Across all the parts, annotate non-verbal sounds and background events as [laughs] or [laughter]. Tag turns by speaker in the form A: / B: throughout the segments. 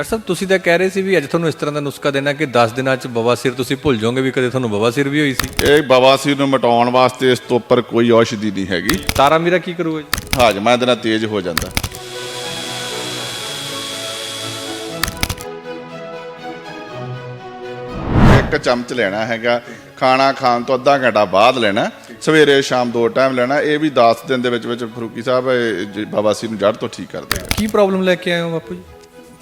A: Doctor ਸਾਹਿਬ ਤੁਸੀਂ ਤਾਂ ਕਹਿ ਰਹੇ ਸੀ ਵੀ ਅੱਜ ਤੁਹਾਨੂੰ ਇਸ ਤਰ੍ਹਾਂ ਦਾ ਨੁਸਖਾ ਦੇਣਾ ਕਿ 10 ਦਿਨਾਂ 'ਚ ਬਵਾਸੀਰ ਤੁਸੀਂ ਭੁੱਲ ਜਾਓਗੇ ਵੀ ਕਦੇ ਤੁਹਾਨੂੰ ਬਵਾਸੀਰ ਵੀ ਹੋਈ ਸੀ।
B: ਇਹ ਬਵਾਸੀਰ ਨੂੰ ਮਿਟਾਉਣ ਵਾਸਤੇ ਇਸ ਤੋਂ ਉੱਪਰ ਕੋਈ ਔਸ਼ਧੀ ਨਹੀਂ ਹੈਗੀ।
A: ਤਾਰਾ ਮੀਰਾ ਕੀ ਕਰੂਗਾ ਜੀ?
B: ਹਾਜ਼ਮਾ ਇਹਦੇ ਨਾਲ ਤੇਜ਼ ਹੋ ਜਾਂਦਾ। ਇੱਕ ਚਮਚ ਲੈਣਾ ਹੈਗਾ ਖਾਣਾ ਖਾਣ ਤੋਂ ਅੱਧਾ ਘੰਟਾ ਬਾਅਦ ਲੈਣਾ ਸਵੇਰੇ ਸ਼ਾਮ ਦੋ ਟਾਈਮ ਲੈਣਾ ਇਹ ਵੀ 10 ਦਿਨ ਦੇ ਵਿੱਚ ਵਿੱਚ ਫਰੂਕੀ ਸਾਹਿਬ ਇਹ ਜ- ਬਵਾਸੀਰ ਨੂੰ ਜੜ ਤੋਂ ਠੀਕ ਕਰ ਦੇਗਾ।
A: ਕੀ ਪ੍ਰੋਬਲਮ ਲੈ ਕੇ ਆਏ ਹੋ ਬਾਪੂ ਜੀ?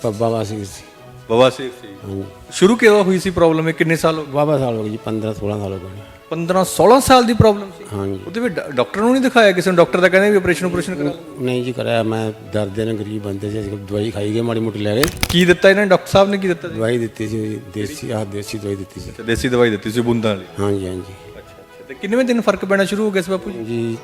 C: ਬਾਬਾ ਵਾਸੀ ਸੀ।
A: ਬਵਾਸੀਰ ਸੀ। ਸ਼ੁਰੂ ਕਿਦੋਂ ਹੋਈ ਸੀ ਪ੍ਰੋਬਲਮ ਇਹ ਕਿੰਨੇ ਸਾਲ ਹੋ ਗਏ?
C: ਬਾਬਾ ਸਾਲ ਹੋ ਗਏ ਜੀ 15 16 ਸਾਲ ਹੋ ਗਏ।
A: 15 16 ਸਾਲ ਦੀ ਪ੍ਰੋਬਲਮ ਸੀ?
C: ਹਾਂਜੀ।
A: ਉਹਦੇ ਵਿੱਚ ਡਾ- ਡਾਕਟਰ ਨੂੰ ਨਹੀਂ ਦਿਖਾਇਆ? ਕਿਸੇ ਨੂੰ ਡਾਕਟਰ ਦਾ ਕਹਿੰਦੇ ਵੀ ਆਪਰੇਸ਼ਨ ਆਪਰੇਸ਼ਨ ਕਰਾ। ਲਓ।
C: ਨਹੀਂ ਜੀ ਕਰਾਇਆ ਮੈਂ ਦਰਦ ਦੇ ਨਾਲ ਗਰੀਬ ਬੰਦੇ ਸੀ ਅਸੀਂ ਦਵਾਈ ਖਾਈ ਗਏ ਮਾੜੀ ਮੋਟੀ ਲੈ ਗਏ।
A: ਕੀ ਦਿੱਤਾ ਇਹਨਾਂ ਨੇ? ਡਾਕਟਰ ਸਾਹਿਬ ਨੇ ਕੀ ਦਿੱਤਾ ਜੀ
C: ਦਵਾਈ ਦਿੱਤੀ ਸੀ ਦੇਸੀ ਆਹ ਦੇਸੀ ਦਵਾਈ ਦਿੱਤੀ ਸੀ।
A: ਤੇ ਦੇਸੀ ਦਵਾਈ ਦਿੱਤੀ ਸੀ ਬੂੰਦਾਂ ਵਾਲੀ।
C: ਹਾਂਜੀ ਹਾਂਜੀ।
A: ਅੱਛਾ ਅੱਛਾ। ਤੇ ਕਿੰਨੇਵੇਂ ਦਿਨ ਫ਼ਰਕ ਪੈਣਾ ਸ਼ੁਰੂ ਹੋ ਗਿਆ ਸੀ ਬਾਪੂ ਜੀ?
C: ਜੀ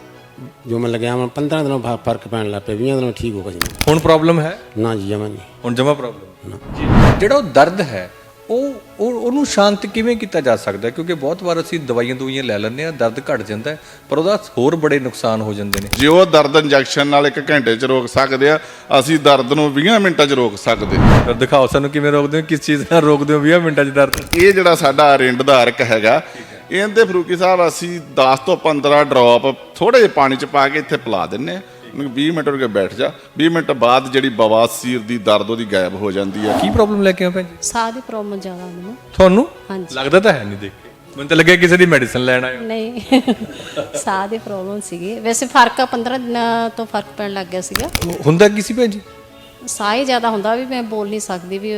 C: ਜੋ ਮੈਂ ਲੱਗਿਆ ਮੈਂ 15 ਦਿਨੋਂ ਫ- ਫ਼ਰਕ ਪੈਣ ਲੱਗ ਪਿਆ 20 ਦਿਨੋਂ ਠੀਕ ਹੋ ਗਿਆ ਜੀ
A: ਹੁਣ ਪ੍ਰੋਬਲਮ ਹੈ?
C: ਨਾ ਜੀ ਜਮਾ ਨਹੀਂ
A: ਹੁਣ ਜਮਾ ਪ੍ਰੋਬਲਮ ਜੀ। ਜਿਹੜਾ ਉਹ ਦਰਦ ਹੈ ਉਹ ਉਹ ਉਹਨੂੰ ਸ਼ਾਂਤ ਕਿਵੇਂ ਕੀਤਾ ਜਾ ਸਕਦਾ ਹੈ? ਕਿਉਂਕਿ ਬਹੁਤ ਵਾਰ ਅਸੀਂ ਦਵਾਈਆਂ ਦਵਾਈਆਂ ਲੈ ਲੈਂਦੇ ਆ ਦਰਦ ਘਟ ਜਾਂਦਾ ਹੈ, ਪਰ ਉਹਦਾ ਹੋਰ ਬੜੇ ਨੁਕਸਾਨ ਹੋ ਜਾਂਦੇ ਨੇ।
B: ਜੇ ਉਹ ਦਰਦ ਇੰਜੈਕਸ਼ਨ ਨਾਲ ਇੱਕ ਘੰਟੇ 'ਚ ਰੋਕ ਸਕਦੇ ਆ ਅਸੀਂ ਦਰਦ ਨੂੰ 20 ਮਿੰਟਾਂ 'ਚ ਰੋਕ ਸਕਦੇ।
A: ਫਿਰ ਦਿਖਾਓ ਸਾਨੂੰ ਕਿਵੇਂ ਰੋਕਦੇ ਹੋ ਕਿਸ ਚੀਜ਼ ਨਾਲ ਰੋਕਦੇ ਹੋ 20 ਮਿੰਟਾਂ 'ਚ ਦਰਦ?
B: ਇਹ ਜਿਹੜਾ ਸਾਡਾ ਰਿੰਡ ਦਾ ਅਰਕ ਹੈਗਾ ਇਹਦੇ ਫਰੂਕੀ ਸਾਹਿਬ ਅਸੀਂ 10 ਤੋਂ 15 ਡ੍ਰੌਪ ਥੋੜੇ ਜਿਹੇ ਪਾਣੀ 'ਚ ਪਾ ਕੇ ਇੱਥੇ ਪਿਲਾ ਦਿੰਨੇ ਆ ਉਹਨੂੰ 20 ਮਿੰਟ ਰੁਕ ਕੇ ਬੈਠ ਜਾ। 20 ਮਿੰਟ ਬਾਅਦ ਜਿਹੜੀ ਬਵਾਸੀਰ ਦੀ ਦਰਦ ਉਹਦੀ ਗਾਇਬ ਹੋ ਜਾਂਦੀ ਹੈ।
A: ਕੀ ਪ੍ਰੋਬਲਮ ਲੈ ਕੇ ਆਏ ਭੈਣ ਜੀ?
D: ਸਾਹ ਦੀ ਪ੍ਰੋਬਲਮ ਜ਼ਿਆਦਾ ਮੈਨੂੰ।
A: ਤੁਹਾਨੂੰ?
D: ਹਾਂਜੀ।
A: ਲੱਗਦਾ ਤਾਂ ਹੈ ਨਹੀਂ ਦੇਖ ਕੇ। ਮੈਨੂੰ ਤਾਂ ਲੱਗਿਆ ਕਿਸੇ ਦੀ ਮੈਡੀਸਨ ਲੈਣ ਆਏ ਹੋ।
D: ਨਹੀਂ। [laughs] ਸਾਹ ਦੀ ਪ੍ਰੋਬਲਮ ਸੀਗੀ। ਵੈਸੇ ਫ਼ਰਕ ਆ 15 ਦਿਨਾਂ ਤੋਂ ਫ਼ਰਕ ਪੈਣ ਲੱਗ ਗਿਆ ਸੀਗਾ।
A: ਹੁੰਦਾ ਕੀ ਸੀ ਭੈਣ ਜੀ?
D: ਸਾਹ ਹੀ ਜ਼ਿਆਦਾ ਹੁੰਦਾ ਵੀ ਮੈਂ ਬੋਲ ਨਹੀਂ ਸਕਦੀ ਵੀ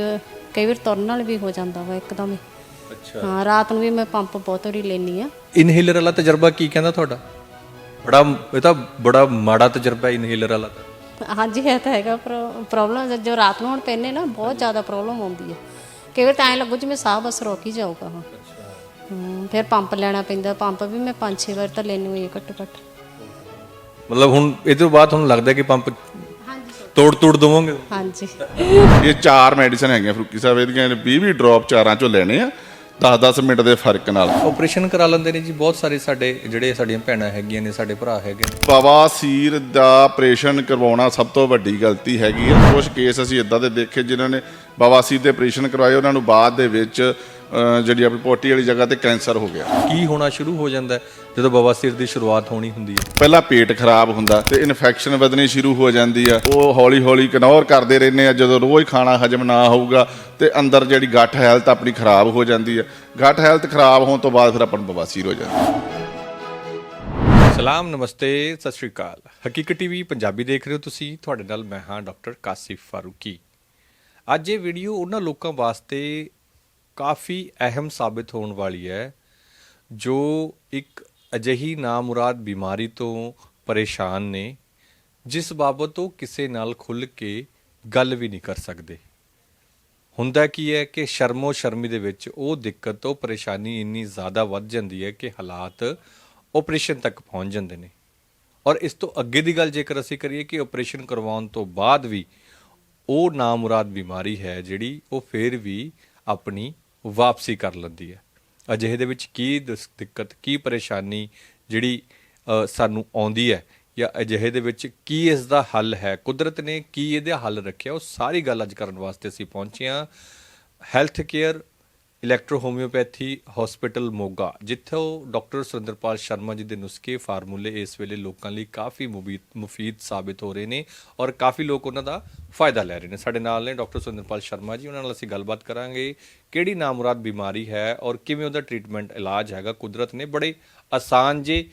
D: ਕਈ ਵਾਰ ਤੁਰਨ ਨਾਲ ਵੀ ਹੋ ਜਾਂਦਾ ਵਾ ਇੱਕਦਮ ਹੀ।
A: ਅੱਛਾ।
D: ਹਾਂ ਰਾਤ ਨੂੰ ਵੀ ਮੈਂ ਪੰਪ ਬਹੁਤ ਵਾਰੀ ਲੈਣੀ ਆ
A: ਇਨਹੇਲਰ ਵਾਲਾ ਤਜਰਬਾ ਕੀ ਕਹਿੰਦਾ ਤੁਹਾਡਾ? ਬੜਾ ਇਹ ਤਾਂ ਬੜਾ ਮਾੜਾ ਤਜਰਬਾ ਇਨਹੇਲਰ ਵਾਲਾ ਤਾਂ।
D: ਹਾਂਜੀ ਇਹ ਤਾਂ ਹੈਗਾ ਪ੍ਰੋਬਲਮ ਜੋ ਰਾਤ ਨੂੰ ਹੁਣ ਪੈਨੇ ਨਾ ਬਹੁਤ ਜ਼ਿਆਦਾ ਪ੍ਰੋਬਲਮ ਆਉਂਦੀ ਹੈ। ਕਈ ਵਾਰ ਤਾਂ ਐਂ ਲੱਗੂ ਜਿਵੇਂ ਸਾਹ ਬਸ ਰੁਕ ਹੀ ਜਾਊਗਾ ਹੁਣ। ਹੂੰ ਫਿਰ ਪੰਪ ਲੈਣਾ ਪੈਂਦਾ ਪੰਪ ਵੀ ਮੈਂ 5-6 ਵਾਰ ਤਾਂ ਲੈਣੀ ਹੋਈ ਹੈ ਘੱਟੋ ਘੱਟ।
A: ਮਤਲਬ ਹੁਣ ਇਹ ਤੋਂ ਬਾਅਦ ਤੁਹਾਨੂੰ ਲੱਗਦਾ ਕਿ ਪੰਪ
D: ਹਾਂਜੀ
A: ਤੋੜ ਤੋੜ ਦਵੋਗੇ?
D: ਹਾਂਜੀ।
B: ਇਹ ਚਾਰ ਮੈਡੀਸਨ ਹੈਗੀਆਂ ਫਰੂਕੀ ਸਾਹਿਬ ਇਹਦੀਆਂ 20 20 ਡ੍ਰੌਪ ਚਾਰਾਂ 'ਚੋਂ ਲੈਣੇ ਆ। 10-10 ਮਿੰਟ ਦੇ ਫ਼ਰਕ ਨਾਲ।
A: ਆਪਰੇਸ਼ਨ ਕਰਾ ਲੈਂਦੇ ਨੇ ਜੀ ਬਹੁਤ ਸਾਰੇ ਸਾਡੇ ਜਿਹੜੇ ਸਾਡੀਆਂ ਭੈਣਾਂ ਹੈਗੀਆਂ ਨੇ ਸਾਡੇ ਭਰਾ ਹੈਗੇ ਨੇ।
B: ਬਵਾਸੀਰ ਦਾ ਆਪਰੇਸ਼ਨ ਕਰਵਾਉਣਾ ਸਭ ਤੋਂ ਵੱਡੀ ਗਲਤੀ ਹੈਗੀ ਹੈ। ਕੁਝ ਕੇਸ ਅਸੀਂ ਇਦਾਂ ਦੇ ਦੇਖੇ ਜਿਨ੍ਹਾਂ ਨੇ ਬਵਾਸੀਰ ਦੇ ਆਪਰੇਸ਼ਨ ਕਰਵਾਏ ਉਹਨਾਂ ਨੂੰ ਬਾਅਦ ਦੇ ਵਿੱਚ ਜਿਹੜੀ ਆਪਣੀ ਪੋਟੀ ਵਾਲੀ ਜਗ੍ਹਾ ਤੇ ਕੈਂਸਰ ਹੋ ਗਿਆ।
A: ਕੀ ਹੋਣਾ ਸ਼ੁਰੂ ਹੋ ਜਾਂਦਾ ਜਦੋਂ ਬਵਾਸੀਰ ਦੀ ਸ਼ੁਰੂਆਤ ਹੋਣੀ ਹੁੰਦੀ ਹੈ।
B: ਪਹਿਲਾਂ ਪੇਟ ਖਰਾਬ ਹੁੰਦਾ ਤੇ ਇਨਫੈਕਸ਼ਨ ਵਧਣੀ ਸ਼ੁਰੂ ਹੋ ਜਾਂਦੀ ਆ। ਉਹ ਹੌਲੀ ਹੌਲੀ ਇਗਨੋਰ ਕਰਦੇ ਰਹਿੰਦੇ ਆ ਜਦੋਂ ਰੋਜ਼ ਖਾਣਾ ਹਜਮ ਨਾ ਹੋਊਗਾ ਤੇ ਅੰਦਰ ਜਿਹੜੀ ਗੱਠ ਹੈਲਥ ਆਪਣੀ ਖਰਾਬ ਹੋ ਜਾਂਦੀ ਆ। ਗੱਠ ਹੈਲਥ ਖਰਾਬ ਹੋਣ ਤੋਂ ਬਾਅਦ ਫਿਰ ਆਪਾਂ ਨੂੰ ਬਵਾਸੀਰ ਹੋ ਜਾਂਦਾ।
A: ਸਲਾਮ ਨਮਸਤੇ ਸਤਿ ਸ਼੍ਰੀ ਅਕਾਲ। ਹਕੀਕਤ ਟੀਵੀ ਪੰਜਾਬੀ ਦੇਖ ਰਹੇ ਹੋ ਤੁਸੀਂ। ਤੁਹਾਡੇ ਨਾਲ ਮੈਂ ਹਾਂ ਡਾਕਟਰ ਕਾਸਿਫ ਫਾਰੂਕੀ। ਅੱਜ ਇਹ ਵੀਡੀਓ ਉਹਨਾਂ ਲੋਕਾਂ ਵਾਸਤੇ ਕਾਫੀ ਅਹਿਮ ਸਾਬਿਤ ਹੋਣ ਵਾਲੀ ਹੈ, ਜੋ ਇੱਕ ਅਜਿਹੀ ਨਾਮੁਰਾਦ ਬਿਮਾਰੀ ਤੋਂ ਪਰੇਸ਼ਾਨ ਨੇ, ਜਿਸ ਬਾਬਤ ਉਹ ਕਿਸੇ ਨਾਲ ਖੁੱਲ੍ਹ ਕੇ ਗੱਲ ਵੀ ਨਹੀਂ ਕਰ ਸਕਦੇ। ਹੁੰਦਾ ਕੀ ਹੈ ਕਿ ਸ਼ਰਮੋ ਸ਼ਰਮੀ ਦੇ ਵਿੱਚ ਉਹ ਦਿੱਕਤ, ਉਹ ਪਰੇਸ਼ਾਨੀ ਇੰਨੀ ਜ਼ਿਆਦਾ ਵੱਧ ਜਾਂਦੀ ਹੈ ਕਿ ਹਾਲਾਤ ਆਪਰੇਸ਼ਨ ਤੱਕ ਪਹੁੰਚ ਜਾਂਦੇ ਨੇ। ਔਰ ਇਸ ਤੋਂ ਅੱਗੇ ਦੀ ਗੱਲ ਜੇਕਰ ਅਸੀਂ ਕਰੀਏ ਕਿ ਆਪਰੇਸ਼ਨ ਕਰਵਾਉਣ ਤੋਂ ਬਾਅਦ ਵੀ ਉਹ ਨਾਮੁਰਾਦ ਬਿਮਾਰੀ ਹੈ ਜਿਹੜੀ, ਉਹ ਫੇਰ ਵੀ ਆਪਣੀ ਵਾਪਸੀ ਕਰ ਲੈਂਦੀ ਹੈ। ਅਜਿਹੇ ਦੇ ਵਿੱਚ ਕੀ ਦਿਸ- ਦਿੱਕਤ, ਕੀ ਪਰੇਸ਼ਾਨੀ ਜਿਹੜੀ ਸਾਨੂੰ ਆਉਂਦੀ ਹੈ ਜਾਂ ਅਜਿਹੇ ਦੇ ਵਿੱਚ ਕੀ ਇਸ ਦਾ ਹੱਲ ਹੈ? ਕੁਦਰਤ ਨੇ ਕੀ ਇਹਦੇ ਹੱਲ ਰੱਖਿਆ? ਉਹ ਸਾਰੀ ਗੱਲ ਅੱਜ ਕਰਨ ਵਾਸਤੇ ਅਸੀਂ ਪਹੁੰਚੇ ਹਾਂ। Health care electro homeopathy hospital Moga, ਜਿੱਥੇ ਡਾਕਟਰ ਸੁਰਿੰਦਰਪਾਲ ਸ਼ਰਮਾ ਜੀ ਦੇ ਨੁਸਖੇ ਫਾਰਮੂਲੇ ਇਸ ਵੇਲੇ ਲੋਕਾਂ ਲਈ ਕਾਫੀ ਮੁਬੀ- ਮੁਫੀਦ ਸਾਬਿਤ ਹੋ ਰਹੇ ਨੇ ਔਰ ਕਾਫੀ ਲੋਕ ਉਹਨਾਂ ਦਾ ਫਾਇਦਾ ਲੈ ਰਹੇ ਨੇ। ਸਾਡੇ ਨਾਲ ਨੇ ਡਾਕਟਰ ਸੁਰਿੰਦਰਪਾਲ ਸ਼ਰਮਾ ਜੀ, ਉਹਨਾਂ ਨਾਲ ਅਸੀਂ ਗੱਲਬਾਤ ਕਰਾਂਗੇ ਕਿਹੜੀ ਨਾਮੁਰਾਦ ਬਿਮਾਰੀ ਹੈ ਔਰ ਕਿਵੇਂ ਉਹਦਾ ਟ੍ਰੀਟਮੈਂਟ ਇਲਾਜ ਹੈਗਾ, ਕੁਦਰਤ ਨੇ ਬੜੇ ਆਸਾਨ ਜੇ